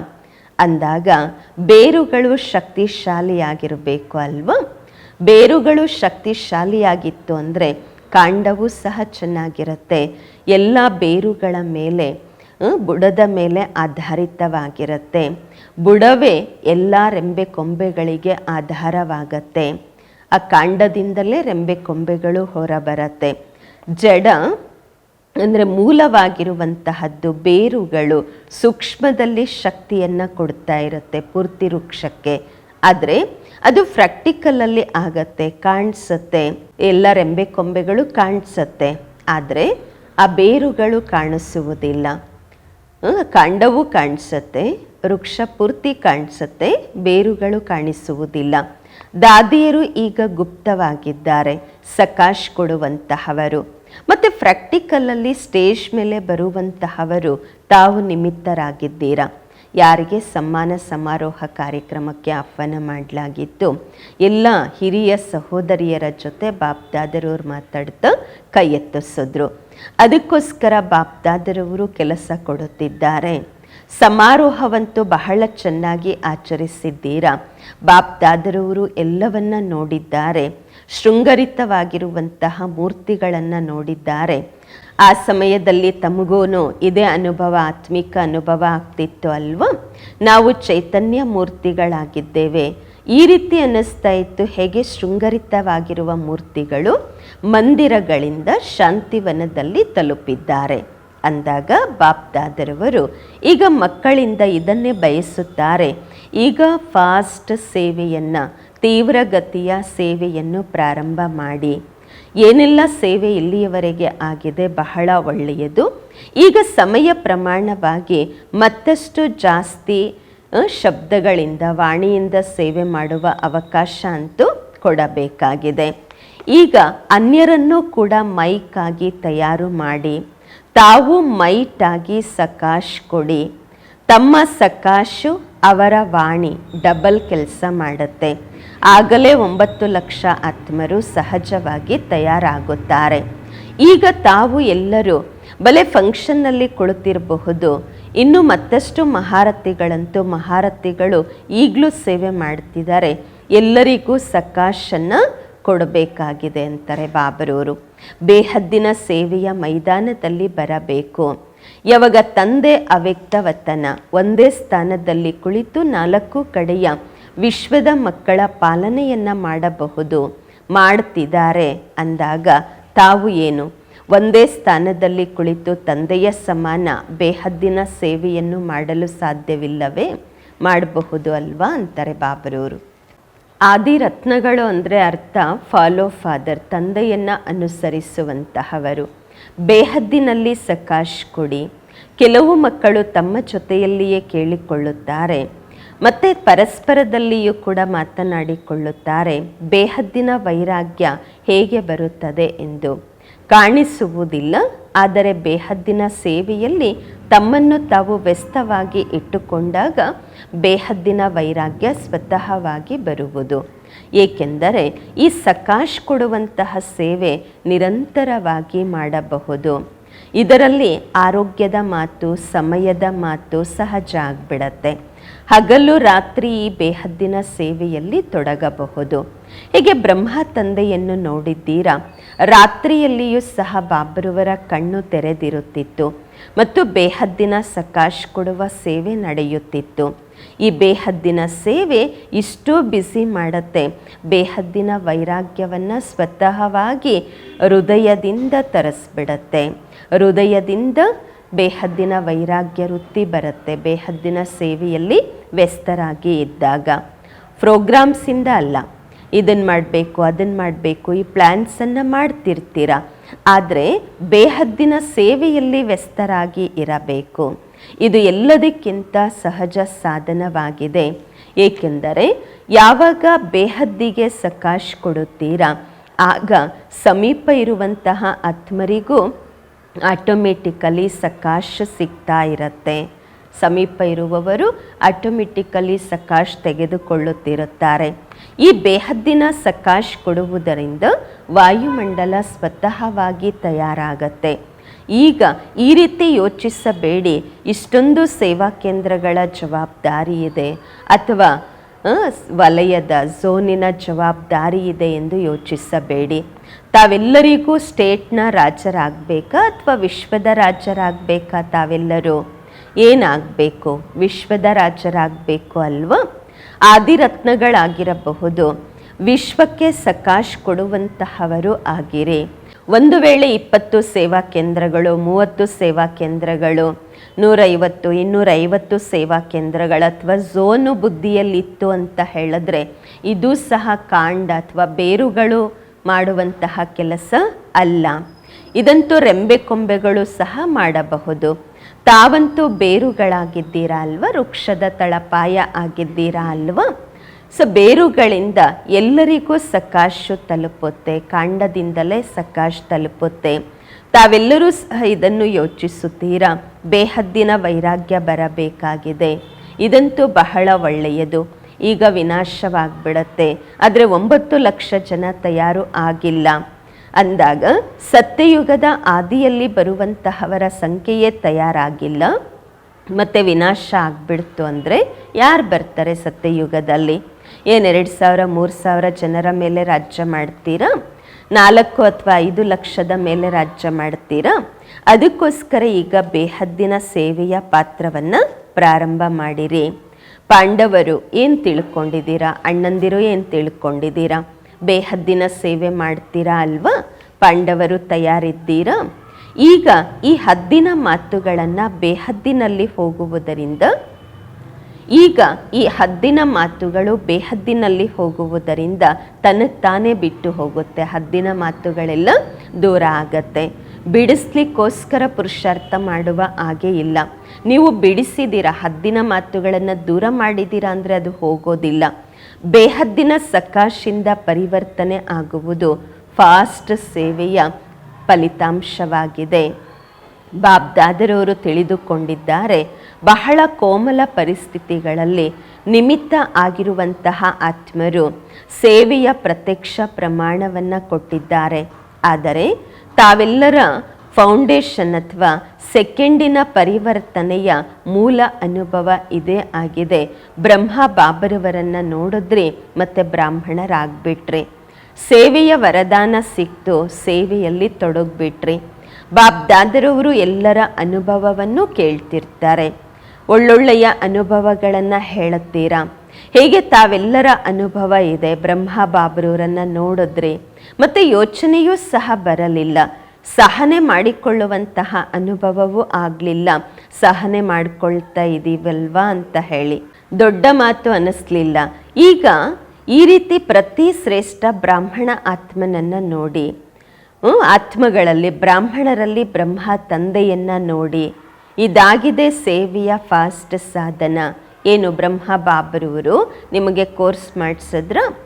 ಅಂದಾಗ ಬೇರುಗಳು ಶಕ್ತಿಶಾಲಿಯಾಗಿರಬೇಕು ಅಲ್ವಾ? ಬೇರುಗಳು ಶಕ್ತಿಶಾಲಿಯಾಗಿತ್ತು ಅಂದರೆ ಕಾಂಡವು ಸಹ ಚೆನ್ನಾಗಿರುತ್ತೆ. ಎಲ್ಲ ಬೇರುಗಳ ಮೇಲೆ ಬುಡದ ಮೇಲೆ ಆಧಾರಿತವಾಗಿರುತ್ತೆ. ಬುಡವೇ ಎಲ್ಲ ರೆಂಬೆ ಕೊಂಬೆಗಳಿಗೆ ಆಧಾರವಾಗತ್ತೆ. ಆ ಕಾಂಡದಿಂದಲೇ ರೆಂಬೆ ಕೊಂಬೆಗಳು ಹೊರಬರತ್ತೆ. ಜಡ ಅಂದರೆ ಮೂಲವಾಗಿರುವಂತಹದ್ದು ಬೇರುಗಳು ಸೂಕ್ಷ್ಮದಲ್ಲಿ ಶಕ್ತಿಯನ್ನು ಕೊಡ್ತಾ ಇರುತ್ತೆ ಪೂರ್ತಿ ವೃಕ್ಷಕ್ಕೆ ಆದರೆ ಅದು ಪ್ರಾಕ್ಟಿಕಲಲ್ಲಿ ಆಗತ್ತೆ, ಕಾಣಿಸುತ್ತೆ. ಎಲ್ಲ ರೆಂಬೆ ಕೊಂಬೆಗಳು ಕಾಣಿಸುತ್ತೆ. ಆದರೆ ಆ ಬೇರುಗಳು ಕಾಣಿಸುವುದಿಲ್ಲ. ಕಾಂಡವೂ ಕಾಣಿಸುತ್ತೆ, ವೃಕ್ಷ ಪೂರ್ತಿ ಕಾಣಿಸುತ್ತೆ, ಬೇರುಗಳು ಕಾಣಿಸುವುದಿಲ್ಲ. ದಾದಿಯರು ಈಗ ಗುಪ್ತವಾಗಿದ್ದಾರೆ, ಸಕಾಶ್ ಕೊಡುವಂತಹವರು. ಮತ್ತು ಪ್ರಾಕ್ಟಿಕಲಲ್ಲಿ ಸ್ಟೇಜ್ ಮೇಲೆ ಬರುವಂತಹವರು ತಾವು ನಿಮಿತ್ತರಾಗಿದ್ದೀರಾ? ಯಾರಿಗೆ ಸಮ್ಮಾನ ಸಮಾರೋಹ ಕಾರ್ಯಕ್ರಮಕ್ಕೆ ಆಹ್ವಾನ ಮಾಡಲಾಗಿತ್ತು? ಎಲ್ಲ ಹಿರಿಯ ಸಹೋದರಿಯರ ಜೊತೆ ಬಾಪ್ದಾದರವ್ರು ಮಾತಾಡ್ತಾ ಕೈ ಎತ್ತಿಸಿದ್ರು ಅದಕ್ಕೋಸ್ಕರ ಬಾಪ್ದಾದರವರು ಕೆಲಸ ಕೊಡುತ್ತಿದ್ದಾರೆ. ಸಮಾರೋಹವಂತೂ ಬಹಳ ಚೆನ್ನಾಗಿ ಆಚರಿಸಿದ್ದೀರಾ? ಬಾಪ್ದಾದರವರು ಎಲ್ಲವನ್ನ ನೋಡಿದ್ದಾರೆ. ಶೃಂಗರಿತವಾಗಿರುವಂತಹ ಮೂರ್ತಿಗಳನ್ನು ನೋಡಿದ್ದಾರೆ. ಆ ಸಮಯದಲ್ಲಿ ತಮಗೂನು ಇದೇ ಅನುಭವ, ಆತ್ಮಿಕ ಅನುಭವ ಆಗ್ತಿತ್ತು ಅಲ್ವಾ? ನಾವು ಚೈತನ್ಯ ಮೂರ್ತಿಗಳಾಗಿದ್ದೇವೆ. ಈ ರೀತಿ ಅನ್ನಿಸ್ತಾ ಇತ್ತು, ಹೇಗೆ ಶೃಂಗರಿತವಾಗಿರುವ ಮೂರ್ತಿಗಳು ಮಂದಿರಗಳಿಂದ ಶಾಂತಿವನದಲ್ಲಿ ತಲುಪಿದ್ದಾರೆ. ಅಂದಾಗ ಬಾಪ್ದಾದರವರು, ಈಗ ಮಕ್ಕಳಿಂದ ಇದನ್ನೇ ಬಯಸುತ್ತಾರೆ. ಈಗ ಫಾಸ್ಟ್ ಸೇವೆಯನ್ನು ತೀವ್ರಗತಿಯ ಸೇವೆಯನ್ನು ಪ್ರಾರಂಭ ಮಾಡಿ. ಏನೆಲ್ಲ ಸೇವೆ ಇಲ್ಲಿಯವರೆಗೆ ಆಗಿದೆ ಬಹಳ ಒಳ್ಳೆಯದು. ಈಗ ಸಮಯ ಪ್ರಮಾಣವಾಗಿ ಮತ್ತಷ್ಟು ಜಾಸ್ತಿ ಶಬ್ದಗಳಿಂದ, ವಾಣಿಯಿಂದ ಸೇವೆ ಮಾಡುವ ಅವಕಾಶ ಅಂತೂ ಕೊಡಬೇಕಾಗಿದೆ. ಈಗ ಅನ್ಯರನ್ನು ಕೂಡ ಮೈಕಾಗಿ ತಯಾರು ಮಾಡಿ, ತಾವು ಮೈಟಾಗಿ ಸಕಾಶ್ ಕೊಡಿ. ತಮ್ಮ ಸಕಾಶು ಅವರ ವಾಣಿ, ಡಬಲ್ ಕೆಲಸ ಮಾಡುತ್ತೆ. ಆಗಲೇ ಒಂಬತ್ತು ಲಕ್ಷ ಆತ್ಮರು ಸಹಜವಾಗಿ ತಯಾರಾಗುತ್ತಾರೆ. ಈಗ ತಾವು ಎಲ್ಲರೂ ಬಲೆ ಫಂಕ್ಷನ್ನಲ್ಲಿ ಕುಳಿತಿರಬಹುದು. ಇನ್ನು ಮತ್ತಷ್ಟು ಮಹಾರಥಿಗಳಂತೂ ಮಹಾರಥಿಗಳು ಈಗಲೂ ಸೇವೆ ಮಾಡ್ತಿದ್ದಾರೆ. ಎಲ್ಲರಿಗೂ ಸಕಾಶನ್ನು ಕೊಡಬೇಕಾಗಿದೆ ಅಂತಾರೆ ಬಾಬರೂರು. ಬೇಹದ್ದಿನ ಸೇವೆಯ ಮೈದಾನದಲ್ಲಿ ಬರಬೇಕು. ಯಾವಾಗ ತಂದೆ ಅವ್ಯಕ್ತವತನ, ಒಂದೇ ಸ್ಥಾನದಲ್ಲಿ ಕುಳಿತು ನಾಲ್ಕು ಕಡೆಯ ವಿಶ್ವದ ಮಕ್ಕಳ ಪಾಲನೆಯನ್ನು ಮಾಡಬಹುದು. ಮಾಡ್ತಿದ್ದಾರೆ ಅಂದಾಗ ತಾವು ಏನು? ಒಂದೇ ಸ್ಥಾನದಲ್ಲಿ ಕುಳಿತು ತಂದೆಯ ಸಮಾನ ಬೇಹದ್ದಿನ ಸೇವೆಯನ್ನು ಮಾಡಲು ಸಾಧ್ಯವಿಲ್ಲವೇ? ಮಾಡಬಹುದು ಅಲ್ವಾ ಅಂತಾರೆ ಬಾಬರವರು ಆದಿರತ್ನಗಳು ಅಂದರೆ ಅರ್ಥ ಫಾಲೋ ಫಾದರ್ ತಂದೆಯನ್ನು ಅನುಸರಿಸುವಂತಹವರು. ಬೇಹದ್ದಿನಲ್ಲಿ ಸಕಾಶ್ ಕೊಡಿ. ಕೆಲವು ಮಕ್ಕಳು ತಮ್ಮ ಜೊತೆಯಲ್ಲಿಯೇ ಕೇಳಿಕೊಳ್ಳುತ್ತಾರೆ. ಮತ್ತು ಪರಸ್ಪರದಲ್ಲಿಯೂ ಕೂಡ ಮಾತನಾಡಿಕೊಳ್ಳುತ್ತಾರೆ, ಬೇಹದ್ದಿನ ವೈರಾಗ್ಯ ಹೇಗೆ ಬರುತ್ತದೆ ಎಂದು. ಕಾಣಿಸುವುದಿಲ್ಲ, ಆದರೆ ಬೇಹದ್ದಿನ ಸೇವೆಯಲ್ಲಿ ತಮ್ಮನ್ನು ತಾವು ವ್ಯಸ್ತವಾಗಿ ಇಟ್ಟುಕೊಂಡಾಗ ಬೇಹದ್ದಿನ ವೈರಾಗ್ಯ ಸ್ವತಃವಾಗಿ ಬರುವುದು. ಏಕೆಂದರೆ ಈ ಸಕಾಶ್ ಕೊಡುವಂತಹ ಸೇವೆ ನಿರಂತರವಾಗಿ ಮಾಡಬಹುದು. ಇದರಲ್ಲಿ ಆರೋಗ್ಯದ ಮಾತು, ಸಮಯದ ಮಾತು ಸಹಜ ಆಗ್ಬಿಡತ್ತೆ. ಹಗಲು ರಾತ್ರಿ ಈ ಬೇಹದ್ದಿನ ಸೇವೆಯಲ್ಲಿ ತೊಡಗಬಹುದು. ಹೀಗೆ ಬ್ರಹ್ಮ ತಂದೆಯನ್ನು ನೋಡಿದ್ದೀರಾ? ರಾತ್ರಿಯಲ್ಲಿಯೂ ಸಹ ಬಾಬರುವರ ಕಣ್ಣು ತೆರೆದಿರುತ್ತಿತ್ತು. ಮತ್ತು ಬೇಹದ್ದಿನ ಸಕಾಶ್ ಕೊಡುವ ಸೇವೆ ನಡೆಯುತ್ತಿತ್ತು. ಈ ಬೇಹದ್ದಿನ ಸೇವೆ ಇಷ್ಟು ಬಿಸಿ ಮಾಡುತ್ತೆ. ಬೇಹದ್ದಿನ ವೈರಾಗ್ಯವನ್ನು ಸ್ವತಃವಾಗಿ ಹೃದಯದಿಂದ ತರಿಸ್ಬಿಡತ್ತೆ. ಹೃದಯದಿಂದ ಬೇಹದ್ದಿನ ವೈರಾಗ್ಯ ವೃತ್ತಿ ಬರುತ್ತೆ. ಬೇಹದ್ದಿನ ಸೇವೆಯಲ್ಲಿ ವ್ಯಸ್ತರಾಗಿ ಇದ್ದಾಗ. ಪ್ರೋಗ್ರಾಮ್ಸಿಂದ ಅಲ್ಲ. ಇದನ್ನು ಮಾಡಬೇಕು ಅದನ್ನು ಮಾಡಬೇಕು, ಈ ಪ್ಲ್ಯಾನ್ಸನ್ನು ಮಾಡ್ತಿರ್ತೀರ. ಆದರೆ ಬೇಹದ್ದಿನ ಸೇವೆಯಲ್ಲಿ ವ್ಯಸ್ತರಾಗಿ ಇರಬೇಕು. ಇದು ಎಲ್ಲದಕ್ಕಿಂತ ಸಹಜ ಸಾಧನವಾಗಿದೆ. ಏಕೆಂದರೆ ಯಾವಾಗ ಬೇಹದ್ದಿಗೆ ಸಕಾಶ್ ಕೊಡುತ್ತೀರಾ, ಆಗ ಸಮೀಪ ಇರುವಂತಹ ಆತ್ಮರಿಗೂ ಆಟೋಮೆಟಿಕಲಿ ಸಕಾಶ ಸಿಗ್ತಾ ಇರುತ್ತೆ. ಸಮೀಪ ಇರುವವರು ಆಟೋಮೆಟಿಕಲಿ ಸಕಾಶ್ ತೆಗೆದುಕೊಳ್ಳುತ್ತಿರುತ್ತಾರೆ. ಈ ಬೇಹದ್ದಿನ ಸಕಾಶ್ ಕೊಡುವುದರಿಂದ ವಾಯುಮಂಡಲ ಸ್ವತಃವಾಗಿ ತಯಾರಾಗತ್ತೆ. ಈಗ ಈ ರೀತಿ ಯೋಚಿಸಬೇಡಿ, ಇಷ್ಟೊಂದು ಸೇವಾ ಕೇಂದ್ರಗಳ ಜವಾಬ್ದಾರಿ ಇದೆ ಅಥವಾ ವಲಯದ ಝೋನಿನ ಜವಾಬ್ದಾರಿ ಇದೆ ಎಂದು ಯೋಚಿಸಬೇಡಿ. ತಾವೆಲ್ಲರಿಗೂ ಸ್ಟೇಟ್ನ ರಾಜರಾಗಬೇಕಾ ಅಥವಾ ವಿಶ್ವದ ರಾಜರಾಗಬೇಕಾ ತಾವೆಲ್ಲರೂ? ಏನಾಗಬೇಕು? ವಿಶ್ವದ ರಾಜರಾಗಬೇಕು ಅಲ್ವಾ? ಆದಿರತ್ನಗಳಾಗಿರಬಹುದು. ವಿಶ್ವಕ್ಕೆ ಸಕಾಶ್ ಕೊಡುವಂತಹವರು ಆಗಿರಿ. ಒಂದು ವೇಳೆ ಇಪ್ಪತ್ತು ಸೇವಾ ಕೇಂದ್ರಗಳು, ಮೂವತ್ತು ಸೇವಾ ಕೇಂದ್ರಗಳು, ನೂರೈವತ್ತು, ಇನ್ನೂರೈವತ್ತು ಸೇವಾ ಕೇಂದ್ರಗಳು ಅಥವಾ ಝೋನು ಬುದ್ಧಿಯಲ್ಲಿತ್ತು ಅಂತ ಹೇಳಿದ್ರೆ, ಇದು ಸಹ ಕಾಂಡ ಅಥವಾ ಬೇರುಗಳು ಮಾಡುವಂತಹ ಕೆಲಸ ಅಲ್ಲ. ಇದಂತೂ ರೆಂಬೆ ಕೊಂಬೆಗಳು ಸಹ ಮಾಡಬಹುದು. ತಾವಂತೂ ಬೇರುಗಳಾಗಿದ್ದೀರಾ ಅಲ್ವಾ? ವೃಕ್ಷದ ತಳಪಾಯ ಆಗಿದ್ದೀರಾ ಅಲ್ವಾ? ಸೊ ಬೇರುಗಳಿಂದ ಎಲ್ಲರಿಗೂ ಸಕಾಶು ತಲುಪುತ್ತೆ, ಕಾಂಡದಿಂದಲೇ ಸಕಾಶ್ ತಲುಪುತ್ತೆ. ತಾವೆಲ್ಲರೂ ಸಹ ಇದನ್ನು ಯೋಚಿಸುತ್ತೀರಾ? ಬೇಹದ್ದಿನ ವೈರಾಗ್ಯ ಬರಬೇಕಾಗಿದೆ. ಇದಂತೂ ಬಹಳ ಒಳ್ಳೆಯದು. ಈಗ ವಿನಾಶವಾಗ್ಬಿಡತ್ತೆ. ಆದರೆ ಒಂಬತ್ತು ಲಕ್ಷ ಜನ ತಯಾರು ಆಗಿಲ್ಲ. ಅಂದಾಗ ಸತ್ಯಯುಗದ ಆದಿಯಲ್ಲಿ ಬರುವಂತಹವರ ಸಂಖ್ಯೆಯೇ ತಯಾರಾಗಿಲ್ಲ. ಮತ್ತು ವಿನಾಶ ಆಗಿಬಿಡ್ತು ಅಂದರೆ ಯಾರು ಬರ್ತಾರೆ ಸತ್ಯಯುಗದಲ್ಲಿ? ಏನು ಎರಡು ಸಾವಿರ, ಮೂರು ಸಾವಿರ ಜನರ ಮೇಲೆ ರಾಜ್ಯ ಮಾಡ್ತೀರಾ? ನಾಲ್ಕು ಅಥವಾ ಐದು ಲಕ್ಷದ ಮೇಲೆ ರಾಜ್ಯ ಮಾಡ್ತೀರಾ? ಅದಕ್ಕೋಸ್ಕರ ಈಗ ಬೇಹದ್ದಿನ ಸೇವೆಯ ಪಾತ್ರವನ್ನು ಪ್ರಾರಂಭ ಮಾಡಿರಿ. ಪಾಂಡವರು ಏನು ತಿಳ್ಕೊಂಡಿದ್ದೀರಾ? ಅಣ್ಣಂದಿರು ಏನು ತಿಳ್ಕೊಂಡಿದ್ದೀರಾ? ಬೇಹದ್ದಿನ ಸೇವೆ ಮಾಡ್ತೀರಾ ಅಲ್ವಾ? ಪಾಂಡವರು ತಯಾರಿದ್ದೀರಾ? ಈಗ ಈ ಹದ್ದಿನ ಮಾತುಗಳನ್ನು ಬೇಹದ್ದಿನಲ್ಲಿ ಹೋಗುವುದರಿಂದ, ಈಗ ಈ ಹದ್ದಿನ ಮಾತುಗಳು ಬೇಹದ್ದಿನಲ್ಲಿ ಹೋಗುವುದರಿಂದ ತನ್ನ ತಾನೇ ಬಿಟ್ಟು ಹೋಗುತ್ತೆ. ಹದ್ದಿನ ಮಾತುಗಳೆಲ್ಲ ದೂರ ಆಗತ್ತೆ. ಬಿಡಿಸ್ಲಿಕ್ಕೋಸ್ಕರ ಪುರುಷಾರ್ಥ ಮಾಡುವ ಹಾಗೆ ಇಲ್ಲ. ನೀವು ಬಿಡಿಸಿದ್ದೀರಾ, ಹದ್ದಿನ ಮಾತುಗಳನ್ನು ದೂರ ಮಾಡಿದ್ದೀರಾ ಅಂದರೆ ಅದು ಹೋಗೋದಿಲ್ಲ. ಬೇಹದ್ದಿನ ಸಕಾಶಿಂದ ಪರಿವರ್ತನೆ ಆಗುವುದು ಫಾಸ್ಟ್ ಸೇವೆಯ ಫಲಿತಾಂಶವಾಗಿದೆ. ಬಾಬ್ದಾದರವರು ತಿಳಿದುಕೊಂಡಿದ್ದಾರೆ, ಬಹಳ ಕೋಮಲ ಪರಿಸ್ಥಿತಿಗಳಲ್ಲಿ ನಿಮಿತ್ತ ಆಗಿರುವಂತಹ ಆತ್ಮರು ಸೇವೆಯ ಪ್ರತ್ಯಕ್ಷ ಪ್ರಮಾಣವನ್ನು ಕೊಟ್ಟಿದ್ದಾರೆ. ಆದರೆ ತಾವೆಲ್ಲರ ಫೌಂಡೇಶನ್ ಅಥವಾ ಸೆಕೆಂಡಿನ ಪರಿವರ್ತನೆಯ ಮೂಲ ಅನುಭವ ಇದೇ ಆಗಿದೆ. ಬ್ರಹ್ಮ ಬಾಬರವರನ್ನು ನೋಡಿದ್ರಿ ಮತ್ತೆ ಬ್ರಾಹ್ಮಣರಾಗ್ಬಿಟ್ರಿ. ಸೇವೆಯ ವರದಾನ ಸಿಕ್ತು, ಸೇವೆಯಲ್ಲಿ ತೊಡಗ್ಬಿಟ್ರಿ. ಬಾಬ್ದಾದರವರು ಎಲ್ಲರ ಅನುಭವವನ್ನು ಕೇಳ್ತಿರ್ತಾರೆ. ಒಳ್ಳೊಳ್ಳೆಯ ಅನುಭವಗಳನ್ನು ಹೇಳುತ್ತೀರಾ? ಹೇಗೆ ತಾವೆಲ್ಲರ ಅನುಭವ ಇದೆ? ಬ್ರಹ್ಮ ಬಾಬ್ರೂರನ್ನು ನೋಡಿದ್ರೆ ಮತ್ತು ಯೋಚನೆಯೂ ಸಹ ಬರಲಿಲ್ಲ. ಸಹನೆ ಮಾಡಿಕೊಳ್ಳುವಂತಹ ಅನುಭವವೂ ಆಗಲಿಲ್ಲ. ಸಹನೆ ಮಾಡಿಕೊಳ್ತಾ ಇದ್ದೀವಲ್ವಾ ಅಂತ ಹೇಳಿ. ದೊಡ್ಡ ಮಾತು ಅನ್ನಿಸ್ಲಿಲ್ಲ ಈಗ ಈ ರೀತಿ ಪ್ರತಿ ಶ್ರೇಷ್ಠ ಬ್ರಾಹ್ಮಣ ಆತ್ಮನನ್ನು ನೋಡಿ ಆತ್ಮಗಳಲ್ಲಿ, ಬ್ರಾಹ್ಮಣರಲ್ಲಿ ಬ್ರಹ್ಮ ತಂದೆಯನ್ನು ನೋಡಿ ಇದಾಗಿದೆ ಸೇವೆಯ ಫಾಸ್ಟ್ ಸಾಧನ. ಏನು ಬ್ರಹ್ಮ ಬಾಬರವರು? ನಿಮಗೆ ಕೋರ್ಸ್ ಮಾಡಿಸಿದ್ರು?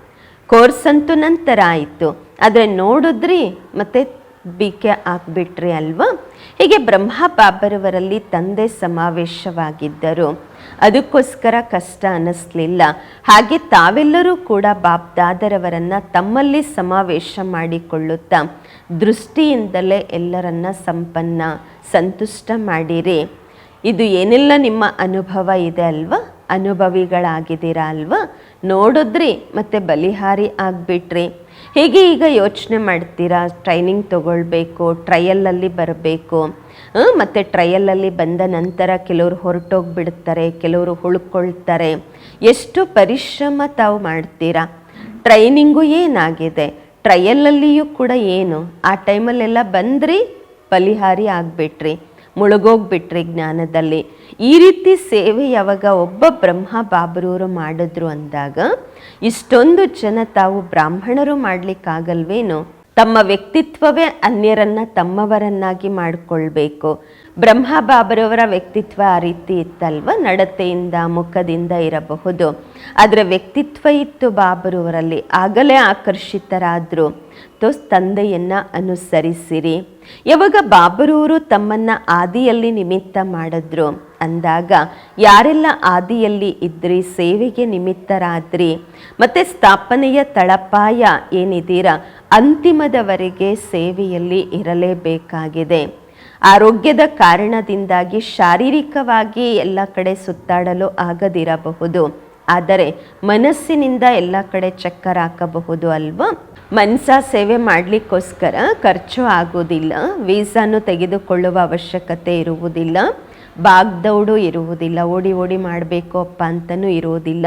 ಕೋರ್ಸ್ ಅಂತೂ ನಂತರ ಆಯಿತು. ಆದರೆ ನೋಡಿದ್ರಿ, ಮತ್ತೆ ಬಿಕೆ ಹಾಕ್ಬಿಟ್ರಿ ಅಲ್ವಾ? ಹೀಗೆ ಬ್ರಹ್ಮ ಬಾಬರವರಲ್ಲಿ ತಂದೆ ಸಮಾವೇಶವಾಗಿದ್ದರು. ಅದಕ್ಕೋಸ್ಕರ ಕಷ್ಟ ಅನ್ನಿಸ್ಲಿಲ್ಲ ಹಾಗೆ ತಾವೆಲ್ಲರೂ ಕೂಡ ಬಾಬ್ದಾದರವರನ್ನ ತಮ್ಮಲ್ಲಿ ಸಮಾವೇಶ ಮಾಡಿಕೊಳ್ಳುತ್ತಾ ದೃಷ್ಟಿಯಿಂದಲೇ ಎಲ್ಲರನ್ನ ಸಂಪನ್ನ, ಸಂತುಷ್ಟ ಮಾಡಿರಿ. ಇದು ಏನೆಲ್ಲ ನಿಮ್ಮ ಅನುಭವ ಇದೆ ಅಲ್ವಾ? ಅನುಭವಿಗಳಾಗಿದ್ದೀರಾ ಅಲ್ವಾ? ನೋಡಿದ್ರಿ, ಮತ್ತು ಬಲಿಹಾರಿ ಆಗಿಬಿಟ್ರಿ. ಹೇಗೆ ಈಗ ಯೋಚನೆ ಮಾಡ್ತೀರಾ? ಟ್ರೈನಿಂಗ್ ತಗೊಳ್ಬೇಕು ಟ್ರಯಲಲ್ಲಿ ಬರಬೇಕು. ಮತ್ತು ಟ್ರಯಲಲ್ಲಿ ಬಂದ ನಂತರ ಕೆಲವರು ಹೊರಟೋಗ್ಬಿಡ್ತಾರೆ, ಕೆಲವರು ಉಳ್ಕೊಳ್ತಾರೆ. ಎಷ್ಟು ಪರಿಶ್ರಮ ತಾವು ಮಾಡ್ತೀರಾ? ಟ್ರೈನಿಂಗು ಏನಾಗಿದೆ? ಟ್ರಯಲಲ್ಲಿಯೂ ಕೂಡ ಏನು? ಆ ಟೈಮಲ್ಲೆಲ್ಲ ಬಂದ್ರಿ, ಬಲಿಹಾರಿ ಆಗಿಬಿಟ್ರಿ. ಮುಳುಗೋಗ್ಬಿಟ್ರಿ ಜ್ಞಾನದಲ್ಲಿ. ಈ ರೀತಿ ಸೇವೆ ಯಾವಾಗ ಒಬ್ಬ ಬ್ರಹ್ಮ ಬಾಬರವರು ಮಾಡಿದ್ರು ಅಂದಾಗ, ಇಷ್ಟೊಂದು ಜನ ತಾವು ಬ್ರಾಹ್ಮಣರು ಮಾಡಲಿಕ್ಕಾಗಲ್ವೇನು? ತಮ್ಮ ವ್ಯಕ್ತಿತ್ವವೇ ಅನ್ಯರನ್ನ ತಮ್ಮವರನ್ನಾಗಿ ಮಾಡಿಕೊಳ್ಬೇಕು. ಬ್ರಹ್ಮ ಬಾಬರವರ ವ್ಯಕ್ತಿತ್ವ ಆ ರೀತಿ ಇತ್ತಲ್ವ? ನಡತೆಯಿಂದ, ಮುಖದಿಂದ ಇರಬಹುದು. ಅದರ ವ್ಯಕ್ತಿತ್ವ ಇತ್ತು ಬಾಬರವರಲ್ಲಿ ಆಗಲೇ ಆಕರ್ಷಿತರಾದರು. ತೋ ತಂದೆಯನ್ನು ಅನುಸರಿಸಿರಿ. ಯಾವಾಗ ಬಾಬರೂರು ತಮ್ಮನ್ನ ಆದಿಯಲ್ಲಿ ನಿಮಿತ್ತ ಮಾಡಿದ್ರು? ಅಂದಾಗ, ಯಾರೆಲ್ಲ ಆದಿಯಲ್ಲಿ ಇದ್ರಿ, ಸೇವೆಗೆ ನಿಮಿತ್ತರಾದ್ರಿ? ಮತ್ತೆ ಸ್ಥಾಪನೆಯ ತಳಪಾಯ ಏನಿದ್ದೀರಾ ಅಂತಿಮದವರೆಗೆ ಸೇವೆಯಲ್ಲಿ ಇರಲೇಬೇಕಾಗಿದೆ. ಆರೋಗ್ಯದ ಕಾರಣದಿಂದಾಗಿ ಶಾರೀರಿಕವಾಗಿ ಎಲ್ಲ ಕಡೆ ಸುತ್ತಾಡಲು ಆಗದಿರಬಹುದು. ಆದರೆ ಮನಸ್ಸಿನಿಂದ ಎಲ್ಲ ಕಡೆ ಚಕ್ಕರ್ ಹಾಕಬಹುದು ಅಲ್ವಾ? ಮನಸ ಸೇವೆ ಮಾಡಲಿಕ್ಕೋಸ್ಕರ ಖರ್ಚು ಆಗೋದಿಲ್ಲ ವೀಸಾನು ತೆಗೆದುಕೊಳ್ಳುವ ಅವಶ್ಯಕತೆ ಇರುವುದಿಲ್ಲ, ಬಾಗ್ದೌಡು ಇರುವುದಿಲ್ಲ, ಓಡಿ ಓಡಿ ಮಾಡಬೇಕು ಅಪ್ಪ ಅಂತಲೂ ಇರುವುದಿಲ್ಲ,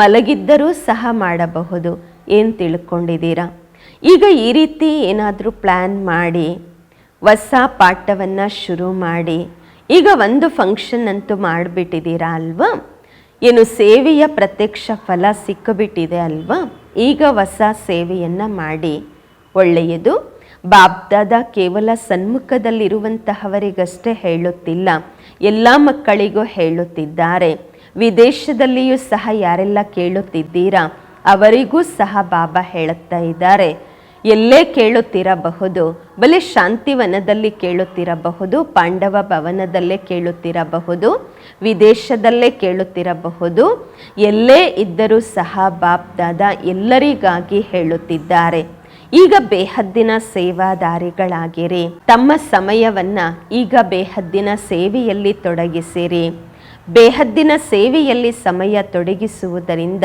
ಮಲಗಿದ್ದರೂ ಸಹ ಮಾಡಬಹುದು. ಏನು ತಿಳ್ಕೊಂಡಿದ್ದೀರಾ? ಈಗ ಈ ರೀತಿ ಏನಾದರೂ ಪ್ಲ್ಯಾನ್ ಮಾಡಿ, ಹೊಸ ಪಾಠವನ್ನು ಶುರು ಮಾಡಿ, ಈಗ ಒಂದು ಫಂಕ್ಷನ್ ಅಂತೂ ಮಾಡಿಬಿಟ್ಟಿದ್ದೀರಾ ಅಲ್ವಾ? ಏನು ಸೇವೆಯ ಪ್ರತ್ಯಕ್ಷ ಫಲ ಸಿಕ್ಕಿಬಿಟ್ಟಿದೆ ಅಲ್ವಾ? ಈಗ ಹೊಸ ಸೇವೆಯನ್ನು ಮಾಡಿ ಒಳ್ಳೆಯದು. ಬಾಬ್ದಾದ ಕೇವಲ ಸನ್ಮುಖದಲ್ಲಿರುವಂತಹವರಿಗಷ್ಟೇ ಹೇಳುತ್ತಿಲ್ಲ. ಎಲ್ಲ ಮಕ್ಕಳಿಗೂ ಹೇಳುತ್ತಿದ್ದಾರೆ. ವಿದೇಶದಲ್ಲಿಯೂ ಸಹ ಯಾರೆಲ್ಲ ಕೇಳುತ್ತಿದ್ದೀರಾ? ಅವರಿಗೂ ಸಹ ಬಾಬಾ ಹೇಳುತ್ತಾ ಇದ್ದಾರೆ. ಎಲ್ಲೇ ಕೇಳುತ್ತಿರಬಹುದು, ಬಲಿ ಶಾಂತಿವನದಲ್ಲಿ ಕೇಳುತ್ತಿರಬಹುದು, ಪಾಂಡವ ಭವನದಲ್ಲೇ ಕೇಳುತ್ತಿರಬಹುದು, ವಿದೇಶದಲ್ಲೇ ಕೇಳುತ್ತಿರಬಹುದು, ಎಲ್ಲೇ ಇದ್ದರೂ ಸಹ ಬಾಪ್ ದಾದಾ ಎಲ್ಲರಿಗಾಗಿ ಹೇಳುತ್ತಿದ್ದಾರೆ. ಈಗ ಬೇಹದ್ದಿನ ಸೇವಾದಾರಿಗಳಾಗಿರಿ. ತಮ್ಮ ಸಮಯವನ್ನ ಈಗ ಬೇಹದ್ದಿನ ಸೇವೆಯಲ್ಲಿ ತೊಡಗಿಸಿರಿ. ಬೇಹದ್ದಿನ ಸೇವೆಯಲ್ಲಿ ಸಮಯ ತೊಡಗಿಸುವುದರಿಂದ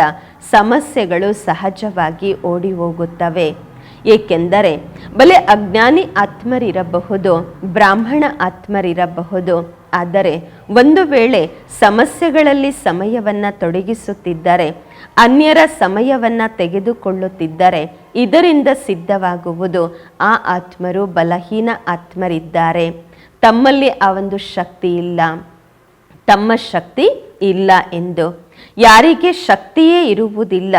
ಸಮಸ್ಯೆಗಳು ಸಹಜವಾಗಿ ಓಡಿ ಹೋಗುತ್ತವೆ ಏಕೆಂದರೆ ಬಲೆ ಅಜ್ಞಾನಿ ಆತ್ಮರಿರಬಹುದು, ಬ್ರಾಹ್ಮಣ ಆತ್ಮರಿರಬಹುದು. ಆದರೆ ಒಂದು ವೇಳೆ ಸಮಸ್ಯೆಗಳಲ್ಲಿ ಸಮಯವನ್ನ ತೊಡಗಿಸುತ್ತಿದ್ದರೆ, ಅನ್ಯರ ಸಮಯವನ್ನ ತೆಗೆದುಕೊಳ್ಳುತ್ತಿದ್ದರೆ, ಇದರಿಂದ ಸಿದ್ಧವಾಗುವುದು ಆ ಆತ್ಮರು ಬಲಹೀನ ಆತ್ಮರಿದ್ದಾರೆ. ತಮ್ಮಲ್ಲಿ ಆ ಒಂದು ಶಕ್ತಿ ಇಲ್ಲ. ತಮ್ಮ ಶಕ್ತಿ ಇಲ್ಲ ಎಂದು. ಯಾರಿಗೆ ಶಕ್ತಿಯೇ ಇರುವುದಿಲ್ಲ,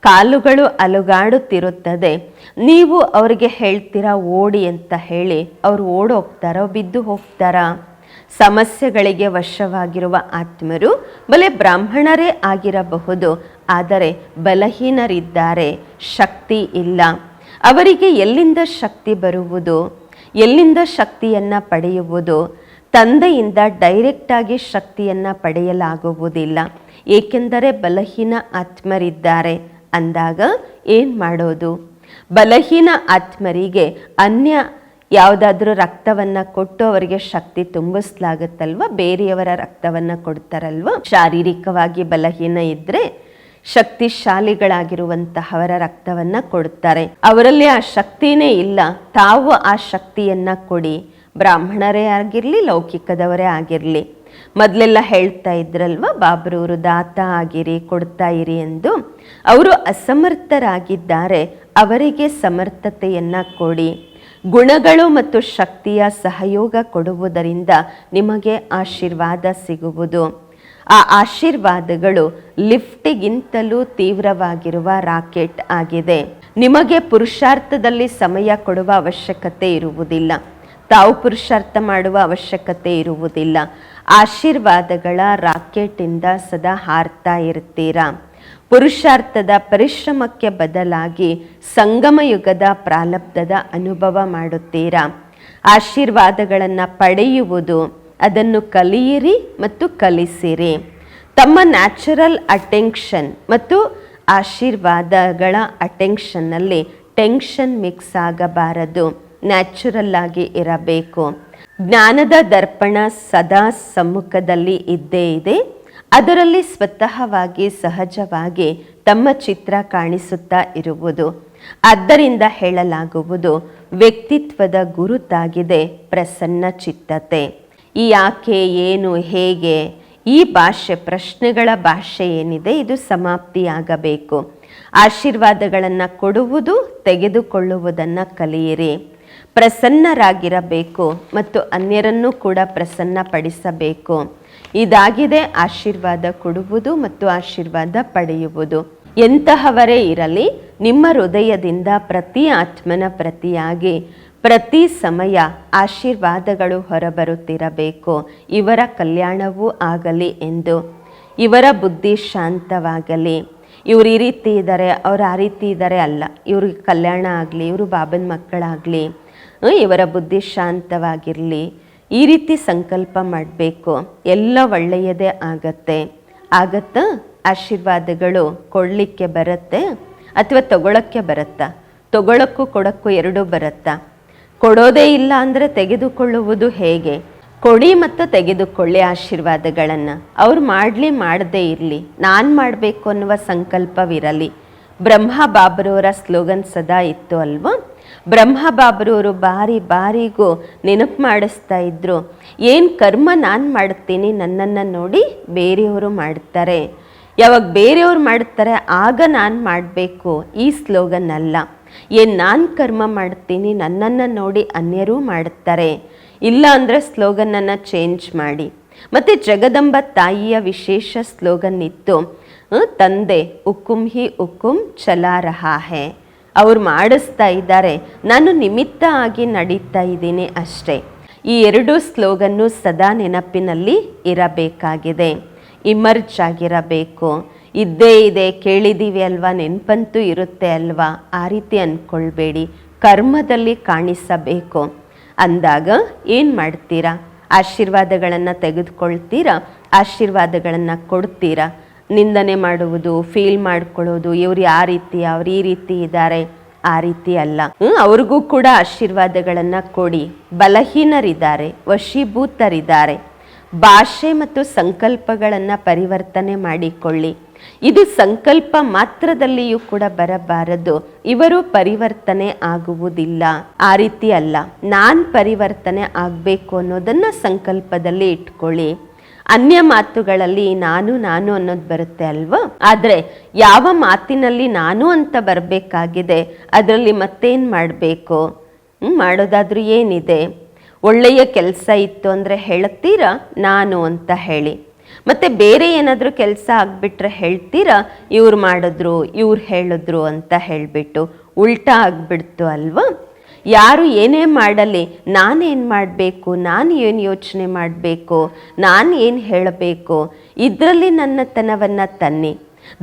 ಕಾಲುಗಳು ಅಲುಗಾಡುತ್ತಿರುತ್ತದೆ. ನೀವು ಅವರಿಗೆ ಹೇಳ್ತೀರಾ, ಓಡಿ ಅಂತ ಹೇಳಿ, ಅವರು ಓಡೋಗ್ತಾರೋ ಬಿದ್ದು ಹೋಗ್ತಾರಾ? ಸಮಸ್ಯೆಗಳಿಗೆ ವಶವಾಗಿರುವ ಆತ್ಮರು ಬಲೆ ಬ್ರಾಹ್ಮಣರೇ ಆಗಿರಬಹುದು, ಆದರೆ ಬಲಹೀನರಿದ್ದಾರೆ, ಶಕ್ತಿ ಇಲ್ಲ. ಅವರಿಗೆ ಎಲ್ಲಿಂದ ಶಕ್ತಿ ಬರುವುದು? ಎಲ್ಲಿಂದ ಶಕ್ತಿಯನ್ನು ಪಡೆಯುವುದು? ತಂದೆಯಿಂದ ಡೈರೆಕ್ಟಾಗಿ ಶಕ್ತಿಯನ್ನು ಪಡೆಯಲಾಗುವುದಿಲ್ಲ, ಏಕೆಂದರೆ ಬಲಹೀನ ಆತ್ಮರಿದ್ದಾರೆ. ಅಂದಾಗ ಏನು ಮಾಡೋದು? ಬಲಹೀನ ಆತ್ಮರಿಗೆ ಅನ್ಯ ಯಾವುದಾದ್ರೂ ರಕ್ತವನ್ನ ಕೊಟ್ಟು ಅವರಿಗೆ ಶಕ್ತಿ ತುಂಬಿಸ್ಲಾಗುತ್ತಲ್ವ? ಬೇರೆಯವರ ರಕ್ತವನ್ನ ಕೊಡ್ತಾರಲ್ವ? ಶಾರೀರಿಕವಾಗಿ ಬಲಹೀನ ಇದ್ರೆ ಶಕ್ತಿಶಾಲಿಗಳಾಗಿರುವಂತಹವರ ರಕ್ತವನ್ನ ಕೊಡುತ್ತಾರೆ ಅವರಲ್ಲಿ ಆ ಶಕ್ತಿನೇ ಇಲ್ಲ. ತಾವು ಆ ಶಕ್ತಿಯನ್ನ ಕೊಡಿ. ಬ್ರಾಹ್ಮಣರೇ ಆಗಿರಲಿ, ಲೌಕಿಕದವರೇ ಆಗಿರಲಿ. ಮೊದಲೆಲ್ಲ ಹೇಳ್ತಾ ಇದ್ರಲ್ವ ಬಾಬ್ರವರು ದಾತ ಆಗಿರಿ, ಕೊಡ್ತಾ ಇರಿ ಎಂದು. ಅವರು ಅಸಮರ್ಥರಾಗಿದ್ದಾರೆ, ಅವರಿಗೆ ಸಮರ್ಥತೆಯನ್ನು ಕೊಡಿ. ಗುಣಗಳು ಮತ್ತು ಶಕ್ತಿಯ ಸಹಯೋಗ ಕೊಡುವುದರಿಂದ ನಿಮಗೆ ಆಶೀರ್ವಾದ ಸಿಗುವುದು. ಆ ಆಶೀರ್ವಾದಗಳು ಲಿಫ್ಟಿಗಿಂತಲೂ ತೀವ್ರವಾಗಿರುವ ರಾಕೆಟ್ ಆಗಿದೆ. ನಿಮಗೆ ಪುರುಷಾರ್ಥದಲ್ಲಿ ಸಮಯ ಕೊಡುವ ಅವಶ್ಯಕತೆ ಇರುವುದಿಲ್ಲ. ತಾವು ಪುರುಷಾರ್ಥ ಮಾಡುವ ಅವಶ್ಯಕತೆ ಇರುವುದಿಲ್ಲ. ಆಶೀರ್ವಾದಗಳ ರಾಕೆಟಿಂದ ಸದಾ ಹಾರ್ತಾ ಇರ್ತೀರಾ ಪುರುಷಾರ್ಥದ ಪರಿಶ್ರಮಕ್ಕೆ ಬದಲಾಗಿ ಸಂಗಮ ಯುಗದ ಪ್ರಾಲಬ್ಧದ ಅನುಭವ ಮಾಡುತ್ತೀರಾ? ಆಶೀರ್ವಾದಗಳನ್ನು ಪಡೆಯುವುದು ಅದನ್ನು ಕಲಿಯಿರಿ ಮತ್ತು ಕಲಿಸಿರಿ. ತಮ್ಮ ನ್ಯಾಚುರಲ್ ಅಟೆನ್ಷನ್ ಮತ್ತು ಆಶೀರ್ವಾದಗಳ ಅಟೆನ್ಷನ್ನಲ್ಲಿ ಟೆನ್ಷನ್ ಮಿಕ್ಸ್ ಆಗಬಾರದು. ನ್ಯಾಚುರಲ್ ಆಗಿ ಇರಬೇಕು. ಜ್ಞಾನದ ದರ್ಪಣ ಸದಾ ಸಮ್ಮುಖದಲ್ಲಿ ಇದ್ದೇ ಇದೆ. ಅದರಲ್ಲಿ ಸ್ವತಃವಾಗಿ ಸಹಜವಾಗಿ ತಮ್ಮ ಚಿತ್ರ ಕಾಣಿಸುತ್ತಾ ಇರುವುದು. ಆದ್ದರಿಂದ ಹೇಳಲಾಗುವುದು, ವ್ಯಕ್ತಿತ್ವದ ಗುರುತಾಗಿದೆ ಪ್ರಸನ್ನ ಚಿತ್ತತೆ. ಈ ಯಾಕೆ, ಏನು, ಹೇಗೆ, ಈ ಭಾಷೆ ಪ್ರಶ್ನೆಗಳ ಭಾಷೆ ಏನಿದೆ, ಇದು ಸಮಾಪ್ತಿಯಾಗಬೇಕು. ಆಶೀರ್ವಾದಗಳನ್ನು ಕೊಡುವುದು, ತೆಗೆದುಕೊಳ್ಳುವುದನ್ನು ಕಲಿಯಿರಿ. ಪ್ರಸನ್ನರಾಗಿರಬೇಕು ಮತ್ತು ಅನ್ಯರನ್ನು ಕೂಡ ಪ್ರಸನ್ನಪಡಿಸಬೇಕು. ಇದಾಗಿದೆ ಆಶೀರ್ವಾದ ಕೊಡುವುದು ಮತ್ತು ಆಶೀರ್ವಾದ ಪಡೆಯುವುದು. ಎಂತಹವರೇ ಇರಲಿ, ನಿಮ್ಮ ಹೃದಯದಿಂದ ಪ್ರತಿ ಆತ್ಮನ ಪ್ರತಿಯಾಗಿ, ಪ್ರತಿ ಸಮಯ ಆಶೀರ್ವಾದಗಳು ಹೊರಬರುತ್ತಿರಬೇಕು. ಇವರ ಕಲ್ಯಾಣವೂ ಆಗಲಿ ಎಂದು. ಇವರ ಬುದ್ಧಿ ಶಾಂತವಾಗಲಿ. ಇವ್ರು ಈ ರೀತಿ ಇದ್ದಾರೆ, ಅವ್ರು ಆ ರೀತಿ ಇದ್ದಾರೆ ಅಲ್ಲ. ಇವ್ರಿಗೆ ಕಲ್ಯಾಣ ಆಗಲಿ, ಇವರು ಬಾಬನ ಮಕ್ಕಳಾಗಲಿ. ಇವರ ಬುದ್ಧಿ ಶಾಂತವಾಗಿರಲಿ. ಈ ರೀತಿ ಸಂಕಲ್ಪ ಮಾಡಬೇಕು. ಎಲ್ಲ ಒಳ್ಳೆಯದೇ ಆಗತ್ತೆ. ಆಗತ್ತಾ ಆಶೀರ್ವಾದಗಳು ಕೊಡಲಿಕ್ಕೆ ಬರುತ್ತೆ ಅಥವಾ ತಗೊಳಕ್ಕೆ ಬರುತ್ತಾ? ತಗೊಳಕ್ಕೂ ಕೊಡಕ್ಕೂ ಎರಡೂ ಬರುತ್ತಾ? ಕೊಡೋದೇ ಇಲ್ಲ ಅಂದರೆ ತೆಗೆದುಕೊಳ್ಳುವುದು ಹೇಗೆ? ಕೊಡಿ ಮತ್ತು ತೆಗೆದುಕೊಳ್ಳಿ ಆಶೀರ್ವಾದಗಳನ್ನು. ಅವ್ರು ಮಾಡಲಿ ಮಾಡದೇ ಇರಲಿ. ನಾನು ಮಾಡಬೇಕು ಅನ್ನುವ ಸಂಕಲ್ಪವಿರಲಿ. ಬ್ರಹ್ಮ ಬಾಬರವರ ಸ್ಲೋಗನ್ ಸದಾ ಇತ್ತು ಅಲ್ವಾ? ಬ್ರಹ್ಮ ಬಾಬರವರು ಬಾರಿ ಬಾರಿಗೂ ನೆನಪು ಮಾಡಿಸ್ತಾ ಇದ್ರು. ಏನು ಕರ್ಮ ನಾನು ಮಾಡ್ತೀನಿ ನನ್ನನ್ನು ನೋಡಿ ಬೇರೆಯವರು ಮಾಡ್ತಾರೆ. ಯಾವಾಗ ಬೇರೆಯವ್ರು ಮಾಡ್ತಾರೆ ಆಗ ನಾನು ಮಾಡಬೇಕು. ಈ ಸ್ಲೋಗನ್ ಅಲ್ಲ. ಏನು ನಾನು ಕರ್ಮ ಮಾಡ್ತೀನಿ ನನ್ನನ್ನು ನೋಡಿ ಅನ್ಯರೂ ಮಾಡ್ತಾರೆ. ಇಲ್ಲ ಅಂದರೆ ಸ್ಲೋಗನನ್ನು ಚೇಂಜ್ ಮಾಡಿ. ಮತ್ತು ಜಗದಂಬ ತಾಯಿಯ ವಿಶೇಷ ಸ್ಲೋಗನ್ ಇತ್ತು. ತಂದೆ ಉಕ್ಕುಂ ಹಿ ಉಕ್ಕುಂ ಚಲಾ ರಹಾ ಹೇ ಅವ್ರು ಮಾಡಿಸ್ತಾ ಇದ್ದಾರೆ. ನಾನು ನಿಮಿತ್ತ ಆಗಿ ನಡೀತಾ ಇದ್ದೀನಿ ಅಷ್ಟೇ. ಈ ಎರಡು ಸ್ಲೋಗನ್ನು ಸದಾ ನೆನಪಿನಲ್ಲಿ ಇರಬೇಕಾಗಿದೆ. ಇಮರ್ಜ್ ಆಗಿರಬೇಕು. ಇದ್ದೇ ಇದೆ ಕೇಳಿದ್ದೀವಿ ಅಲ್ವಾ, ನೆನಪಂತೂ ಇರುತ್ತೆ ಅಲ್ವಾ? ಆ ರೀತಿ ಅಂದ್ಕೊಳ್ಬೇಡಿ ಕರ್ಮದಲ್ಲಿ ಕಾಣಿಸಬೇಕು. ಅಂದಾಗ ಏನು ಮಾಡ್ತೀರಾ? ಆಶೀರ್ವಾದಗಳನ್ನು ತೆಗೆದುಕೊಳ್ತೀರಾ? ಆಶೀರ್ವಾದಗಳನ್ನು ಕೊಡ್ತೀರಾ? ನಿಂದನೆ ಮಾಡುವುದು ಫೀಲ್ ಮಾಡ್ಕೊಳ್ಳೋದು, ಇವ್ರು ಯಾವ ರೀತಿ, ಅವ್ರು ಈ ರೀತಿ ಇದ್ದಾರೆ, ಆ ರೀತಿ ಅಲ್ಲ. ಅವ್ರಿಗೂ ಕೂಡ ಆಶೀರ್ವಾದಗಳನ್ನು ಕೊಡಿ. ಬಲಹೀನರಿದ್ದಾರೆ, ವಶೀಭೂತರಿದ್ದಾರೆ. ಭಾಷೆ ಮತ್ತು ಸಂಕಲ್ಪಗಳನ್ನು ಪರಿವರ್ತನೆ ಮಾಡಿಕೊಳ್ಳಿ. ಇದು ಸಂಕಲ್ಪ ಮಾತ್ರದಲ್ಲಿಯೂ ಕೂಡ ಬರಬಾರದು. ಇವರು ಪರಿವರ್ತನೆ ಆಗುವುದಿಲ್ಲ. ಆ ರೀತಿ ಅಲ್ಲ. ನಾನ್ ಪರಿವರ್ತನೆ ಆಗಬೇಕು ಅನ್ನೋದನ್ನ ಸಂಕಲ್ಪದಲ್ಲಿ ಇಟ್ಕೊಳ್ಳಿ. ಅನ್ಯ ಮಾತುಗಳಲ್ಲಿ ನಾನು ನಾನು ಅನ್ನೋದು ಬರುತ್ತೆ ಅಲ್ವಾ? ಆದರೆ ಯಾವ ಮಾತಿನಲ್ಲಿ ನಾನು ಅಂತ ಬರಬೇಕಾಗಿದೆ, ಅದರಲ್ಲಿ ಮತ್ತೇನು ಮಾಡಬೇಕು? ಮಾಡೋದಾದ್ರೂ ಏನಿದೆ? ಒಳ್ಳೆಯ ಕೆಲಸ ಇತ್ತು ಅಂದರೆ ಹೇಳ್ತೀರಾ? ನಾನು ಅಂತ ಹೇಳಿ. ಮತ್ತೆ ಬೇರೆ ಏನಾದರೂ ಕೆಲಸ ಆಗಿಬಿಟ್ರೆ ಹೇಳ್ತೀರಾ? ಇವ್ರು ಮಾಡಿದ್ರು, ಇವ್ರು ಹೇಳಿದ್ರು ಅಂತ ಹೇಳಿಬಿಟ್ಟು ಉಲ್ಟಾ ಆಗಿಬಿಡ್ತು ಅಲ್ವಾ? ಯಾರು ಏನೇ ಮಾಡಲಿ ನಾನೇನು ಮಾಡಬೇಕು, ನಾನು ಏನು ಯೋಚನೆ ಮಾಡಬೇಕು, ನಾನು ಏನು ಹೇಳಬೇಕು, ಇದರಲ್ಲಿ ನನ್ನತನವನ್ನು ತನ್ನಿ.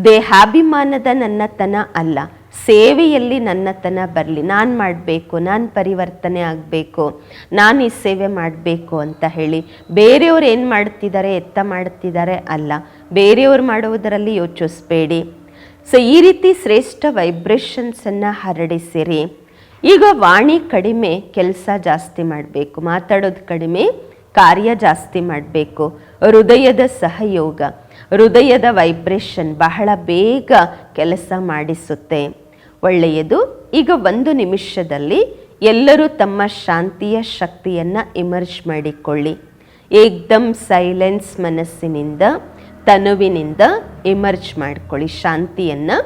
ದೇಹಾಭಿಮಾನದ ನನ್ನತನ ಅಲ್ಲ, ಸೇವೆಯಲ್ಲಿ ನನ್ನತನ ಬರಲಿ. ನಾನು ಮಾಡಬೇಕು, ನಾನು ಪರಿವರ್ತನೆ ಆಗಬೇಕು, ನಾನು ಈ ಸೇವೆ ಮಾಡಬೇಕು ಅಂತ ಹೇಳಿ. ಬೇರೆಯವ್ರು ಏನು ಮಾಡ್ತಿದ್ದಾರೆ ಎತ್ತ ಮಾಡ್ತಿದ್ದಾರೆ ಅಲ್ಲ, ಬೇರೆಯವ್ರು ಮಾಡುವುದರಲ್ಲಿ ಯೋಚಿಸ್ಬೇಡಿ. ಸೊ ಈ ರೀತಿ ಶ್ರೇಷ್ಠ ವೈಬ್ರೇಷನ್ಸನ್ನು ಹರಡಿಸಿರಿ. ಈಗ ವಾಣಿ ಕಡಿಮೆ ಕೆಲಸ ಜಾಸ್ತಿ ಮಾಡಬೇಕು, ಮಾತಾಡೋದು ಕಡಿಮೆ ಕಾರ್ಯ ಜಾಸ್ತಿ ಮಾಡಬೇಕು. ಹೃದಯದ ಸಹಯೋಗ, ಹೃದಯದ ವೈಬ್ರೇಷನ್ ಬಹಳ ಬೇಗ ಕೆಲಸ ಮಾಡಿಸುತ್ತೆ. ಒಳ್ಳೆಯದು, ಈಗ ಒಂದು ನಿಮಿಷದಲ್ಲಿ ಎಲ್ಲರೂ ತಮ್ಮ ಶಾಂತಿಯ ಶಕ್ತಿಯನ್ನು ಇಮರ್ಜ್ ಮಾಡಿಕೊಳ್ಳಿ. ಏಕ್ದಮ್ ಸೈಲೆನ್ಸ್ ಮನಸ್ಸಿನಿಂದ, ತನುವಿನಿಂದ ಇಮರ್ಜ್ ಮಾಡಿಕೊಳ್ಳಿ, ಶಾಂತಿಯನ್ನು.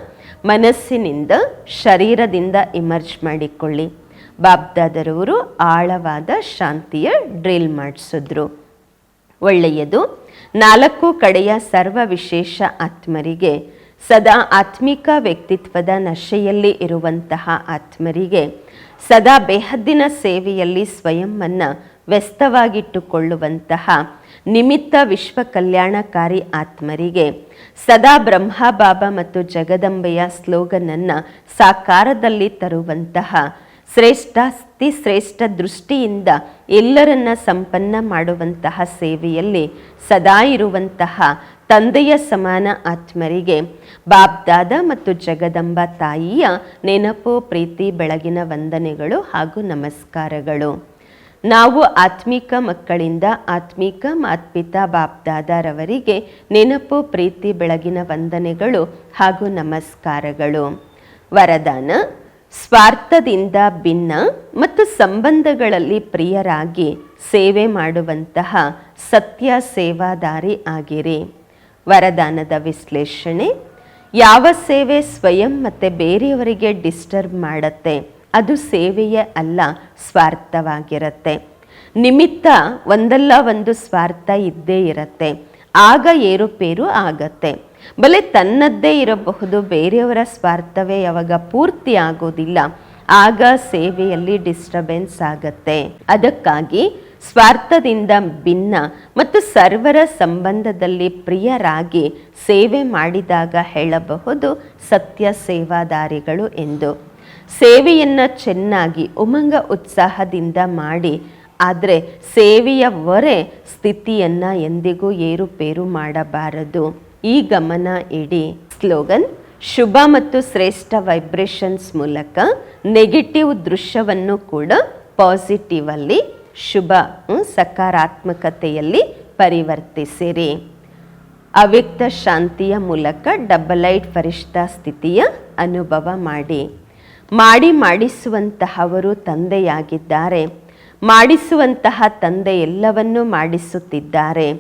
ಮನಸ್ಸಿನಿಂದ, ಶರೀರದಿಂದ ಇಮರ್ಜ್ ಮಾಡಿಕೊಳ್ಳಿ. ಬಾಬ್ದಾದರವರು ಆಳವಾದ ಶಾಂತಿಯ ಡ್ರಿಲ್ ಮಾಡಿಸಿದ್ರು. ಒಳ್ಳೆಯದು, ನಾಲ್ಕು ಕಡೆಯ ಸರ್ವ ವಿಶೇಷ ಆತ್ಮರಿಗೆ, ಸದಾ ಆತ್ಮಿಕ ವ್ಯಕ್ತಿತ್ವದ ನಶೆಯಲ್ಲಿ ಇರುವಂತಹ ಆತ್ಮರಿಗೆ, ಸದಾ ಬೇಹದ್ದಿನ ಸೇವೆಯಲ್ಲಿ ಸ್ವಯಂವನ್ನು ವ್ಯಸ್ತವಾಗಿಟ್ಟುಕೊಳ್ಳುವಂತಹ ನಿಮಿತ್ತ ವಿಶ್ವ ಕಲ್ಯಾಣಕಾರಿ ಆತ್ಮರಿಗೆ ಸದಾ ಬ್ರಹ್ಮ ಬಾಬಾ ಮತ್ತು ಜಗದಂಬೆಯ ಸ್ಲೋಗನನ್ನು ಸಾಕಾರದಲ್ಲಿ ತರುವಂತಹ ಶ್ರೇಷ್ಠ ಅತಿ ಶ್ರೇಷ್ಠ ದೃಷ್ಟಿಯಿಂದ ಎಲ್ಲರನ್ನ ಸಂಪನ್ನ ಮಾಡುವಂತಹ ಸೇವೆಯಲ್ಲಿ ಸದಾ ಇರುವಂತಹ ತಂದೆಯ ಸಮಾನ ಆತ್ಮರಿಗೆ ಬಾಬ್ದಾದ ಮತ್ತು ಜಗದಂಬ ತಾಯಿಯ ನೆನಪು, ಪ್ರೀತಿ, ಬೆಳಗಿನ ವಂದನೆಗಳು ಹಾಗೂ ನಮಸ್ಕಾರಗಳು. ನಾವು ಆತ್ಮಿಕ ಮಕ್ಕಳಿಂದ ಆತ್ಮಿಕ ಮಾತ್ಪಿತಾ ಬಾಪ್ದಾದರವರಿಗೆ ನೆನಪು, ಪ್ರೀತಿ, ಬೆಳಗಿನ ವಂದನೆಗಳು ಹಾಗೂ ನಮಸ್ಕಾರಗಳು. ವರದಾನ, ಸ್ವಾರ್ಥದಿಂದ ಭಿನ್ನ ಮತ್ತು ಸಂಬಂಧಗಳಲ್ಲಿ ಪ್ರಿಯರಾಗಿ ಸೇವೆ ಮಾಡುವಂತಹ ಸತ್ಯ ಸೇವಾದಾರಿ ಆಗಿರಿ. ವರದಾನದ ವಿಶ್ಲೇಷಣೆ, ಯಾವ ಸೇವೆ ಸ್ವಯಂ ಮತ್ತು ಬೇರೆಯವರಿಗೆ ಡಿಸ್ಟರ್ಬ್ ಮಾಡುತ್ತೆ? ಅದು ಸೇವೆಯೇ ಅಲ್ಲ, ಸ್ವಾರ್ಥವಾಗಿರುತ್ತೆ. ನಿಮಿತ್ತ ಒಂದಲ್ಲ ಒಂದು ಸ್ವಾರ್ಥ ಇದ್ದೇ ಇರತ್ತೆ. ಆಗ ಏರುಪೇರು ಆಗತ್ತೆ. ಬಲೆ ತನ್ನದ್ದೇ ಇರಬಹುದು, ಬೇರೆಯವರ ಸ್ವಾರ್ಥವೇ ಯಾವಾಗ ಪೂರ್ತಿ ಆಗೋದಿಲ್ಲ, ಆಗ ಸೇವೆಯಲ್ಲಿ ಡಿಸ್ಟರ್ಬೆನ್ಸ್ ಆಗತ್ತೆ. ಅದಕ್ಕಾಗಿ ಸ್ವಾರ್ಥದಿಂದ ಭಿನ್ನ ಮತ್ತು ಸರ್ವರ ಸಂಬಂಧದಲ್ಲಿ ಪ್ರಿಯರಾಗಿ ಸೇವೆ ಮಾಡಿದಾಗ ಹೇಳಬಹುದು, ಸತ್ಯ ಸೇವಾದಾರಿಗಳು ಎಂದು. ಸೇವೆಯನ್ನು ಚೆನ್ನಾಗಿ, ಉಮಂಗ ಉತ್ಸಾಹದಿಂದ ಮಾಡಿ, ಆದರೆ ಸೇವೆಯ ಹೊರೆ ಸ್ಥಿತಿಯನ್ನು ಎಂದಿಗೂ ಏರುಪೇರು ಮಾಡಬಾರದು. ಈ ಗಮನ ಇಡಿ. ಸ್ಲೋಗನ್, ಶುಭ ಮತ್ತು ಶ್ರೇಷ್ಠ ವೈಬ್ರೇಷನ್ಸ್ ಮೂಲಕ ನೆಗೆಟಿವ್ ದೃಶ್ಯವನ್ನು ಕೂಡ ಪಾಸಿಟಿವ್ ಅಲ್ಲಿ, ಶುಭ ಸಕಾರಾತ್ಮಕತೆಯಲ್ಲಿ ಪರಿವರ್ತಿಸಿರಿ. ಅವ್ಯಕ್ತ ಶಾಂತಿಯ ಮೂಲಕ ಡಬಲೈಟ್ ಫರಿಷ್ಠ ಸ್ಥಿತಿಯ ಅನುಭವ ಮಾಡಿ. ಮಾಡಿ ಮಾಡಿಸುವಂತಹವರು ತಂದೆಯಾಗಿದ್ದಾರೆ. ಮಾಡಿಸುವಂತಹ ತಂದೆ ಎಲ್ಲವನ್ನೂ ಮಾಡಿಸುತ್ತಿದ್ದಾರೆ.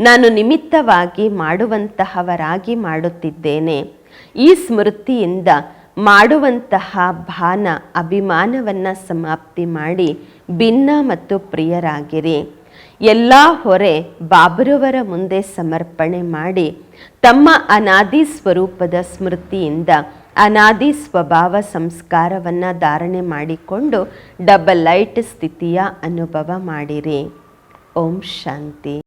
ನಾನು ನಿಮಿತ್ತವಾಗಿ ಮಾಡುವಂತಹವರಾಗಿ ಮಾಡುತ್ತಿದ್ದೇನೆ. ಈ ಸ್ಮೃತಿಯಿಂದ ಮಾಡುವಂತಹ ಭಾನ, ಅಭಿಮಾನವನ್ನು ಸಮಾಪ್ತಿ ಮಾಡಿ ಭಿನ್ನ ಮತ್ತು ಪ್ರಿಯರಾಗಿರಿ. ಎಲ್ಲ ಹೊರೆ ಬಾಬರವರ ಮುಂದೆ ಸಮರ್ಪಣೆ ಮಾಡಿ ತಮ್ಮ ಅನಾದಿ ಸ್ವರೂಪದ ಸ್ಮೃತಿಯಿಂದ ಅನಾದಿ ಸ್ವಭಾವ ಸಂಸ್ಕಾರವನ್ನು ಧಾರಣೆ ಮಾಡಿಕೊಂಡು ಡಬಲ್ ಲೈಟ್ ಸ್ಥಿತಿಯ ಅನುಭವ ಮಾಡಿರಿ. ಓಂ ಶಾಂತಿ.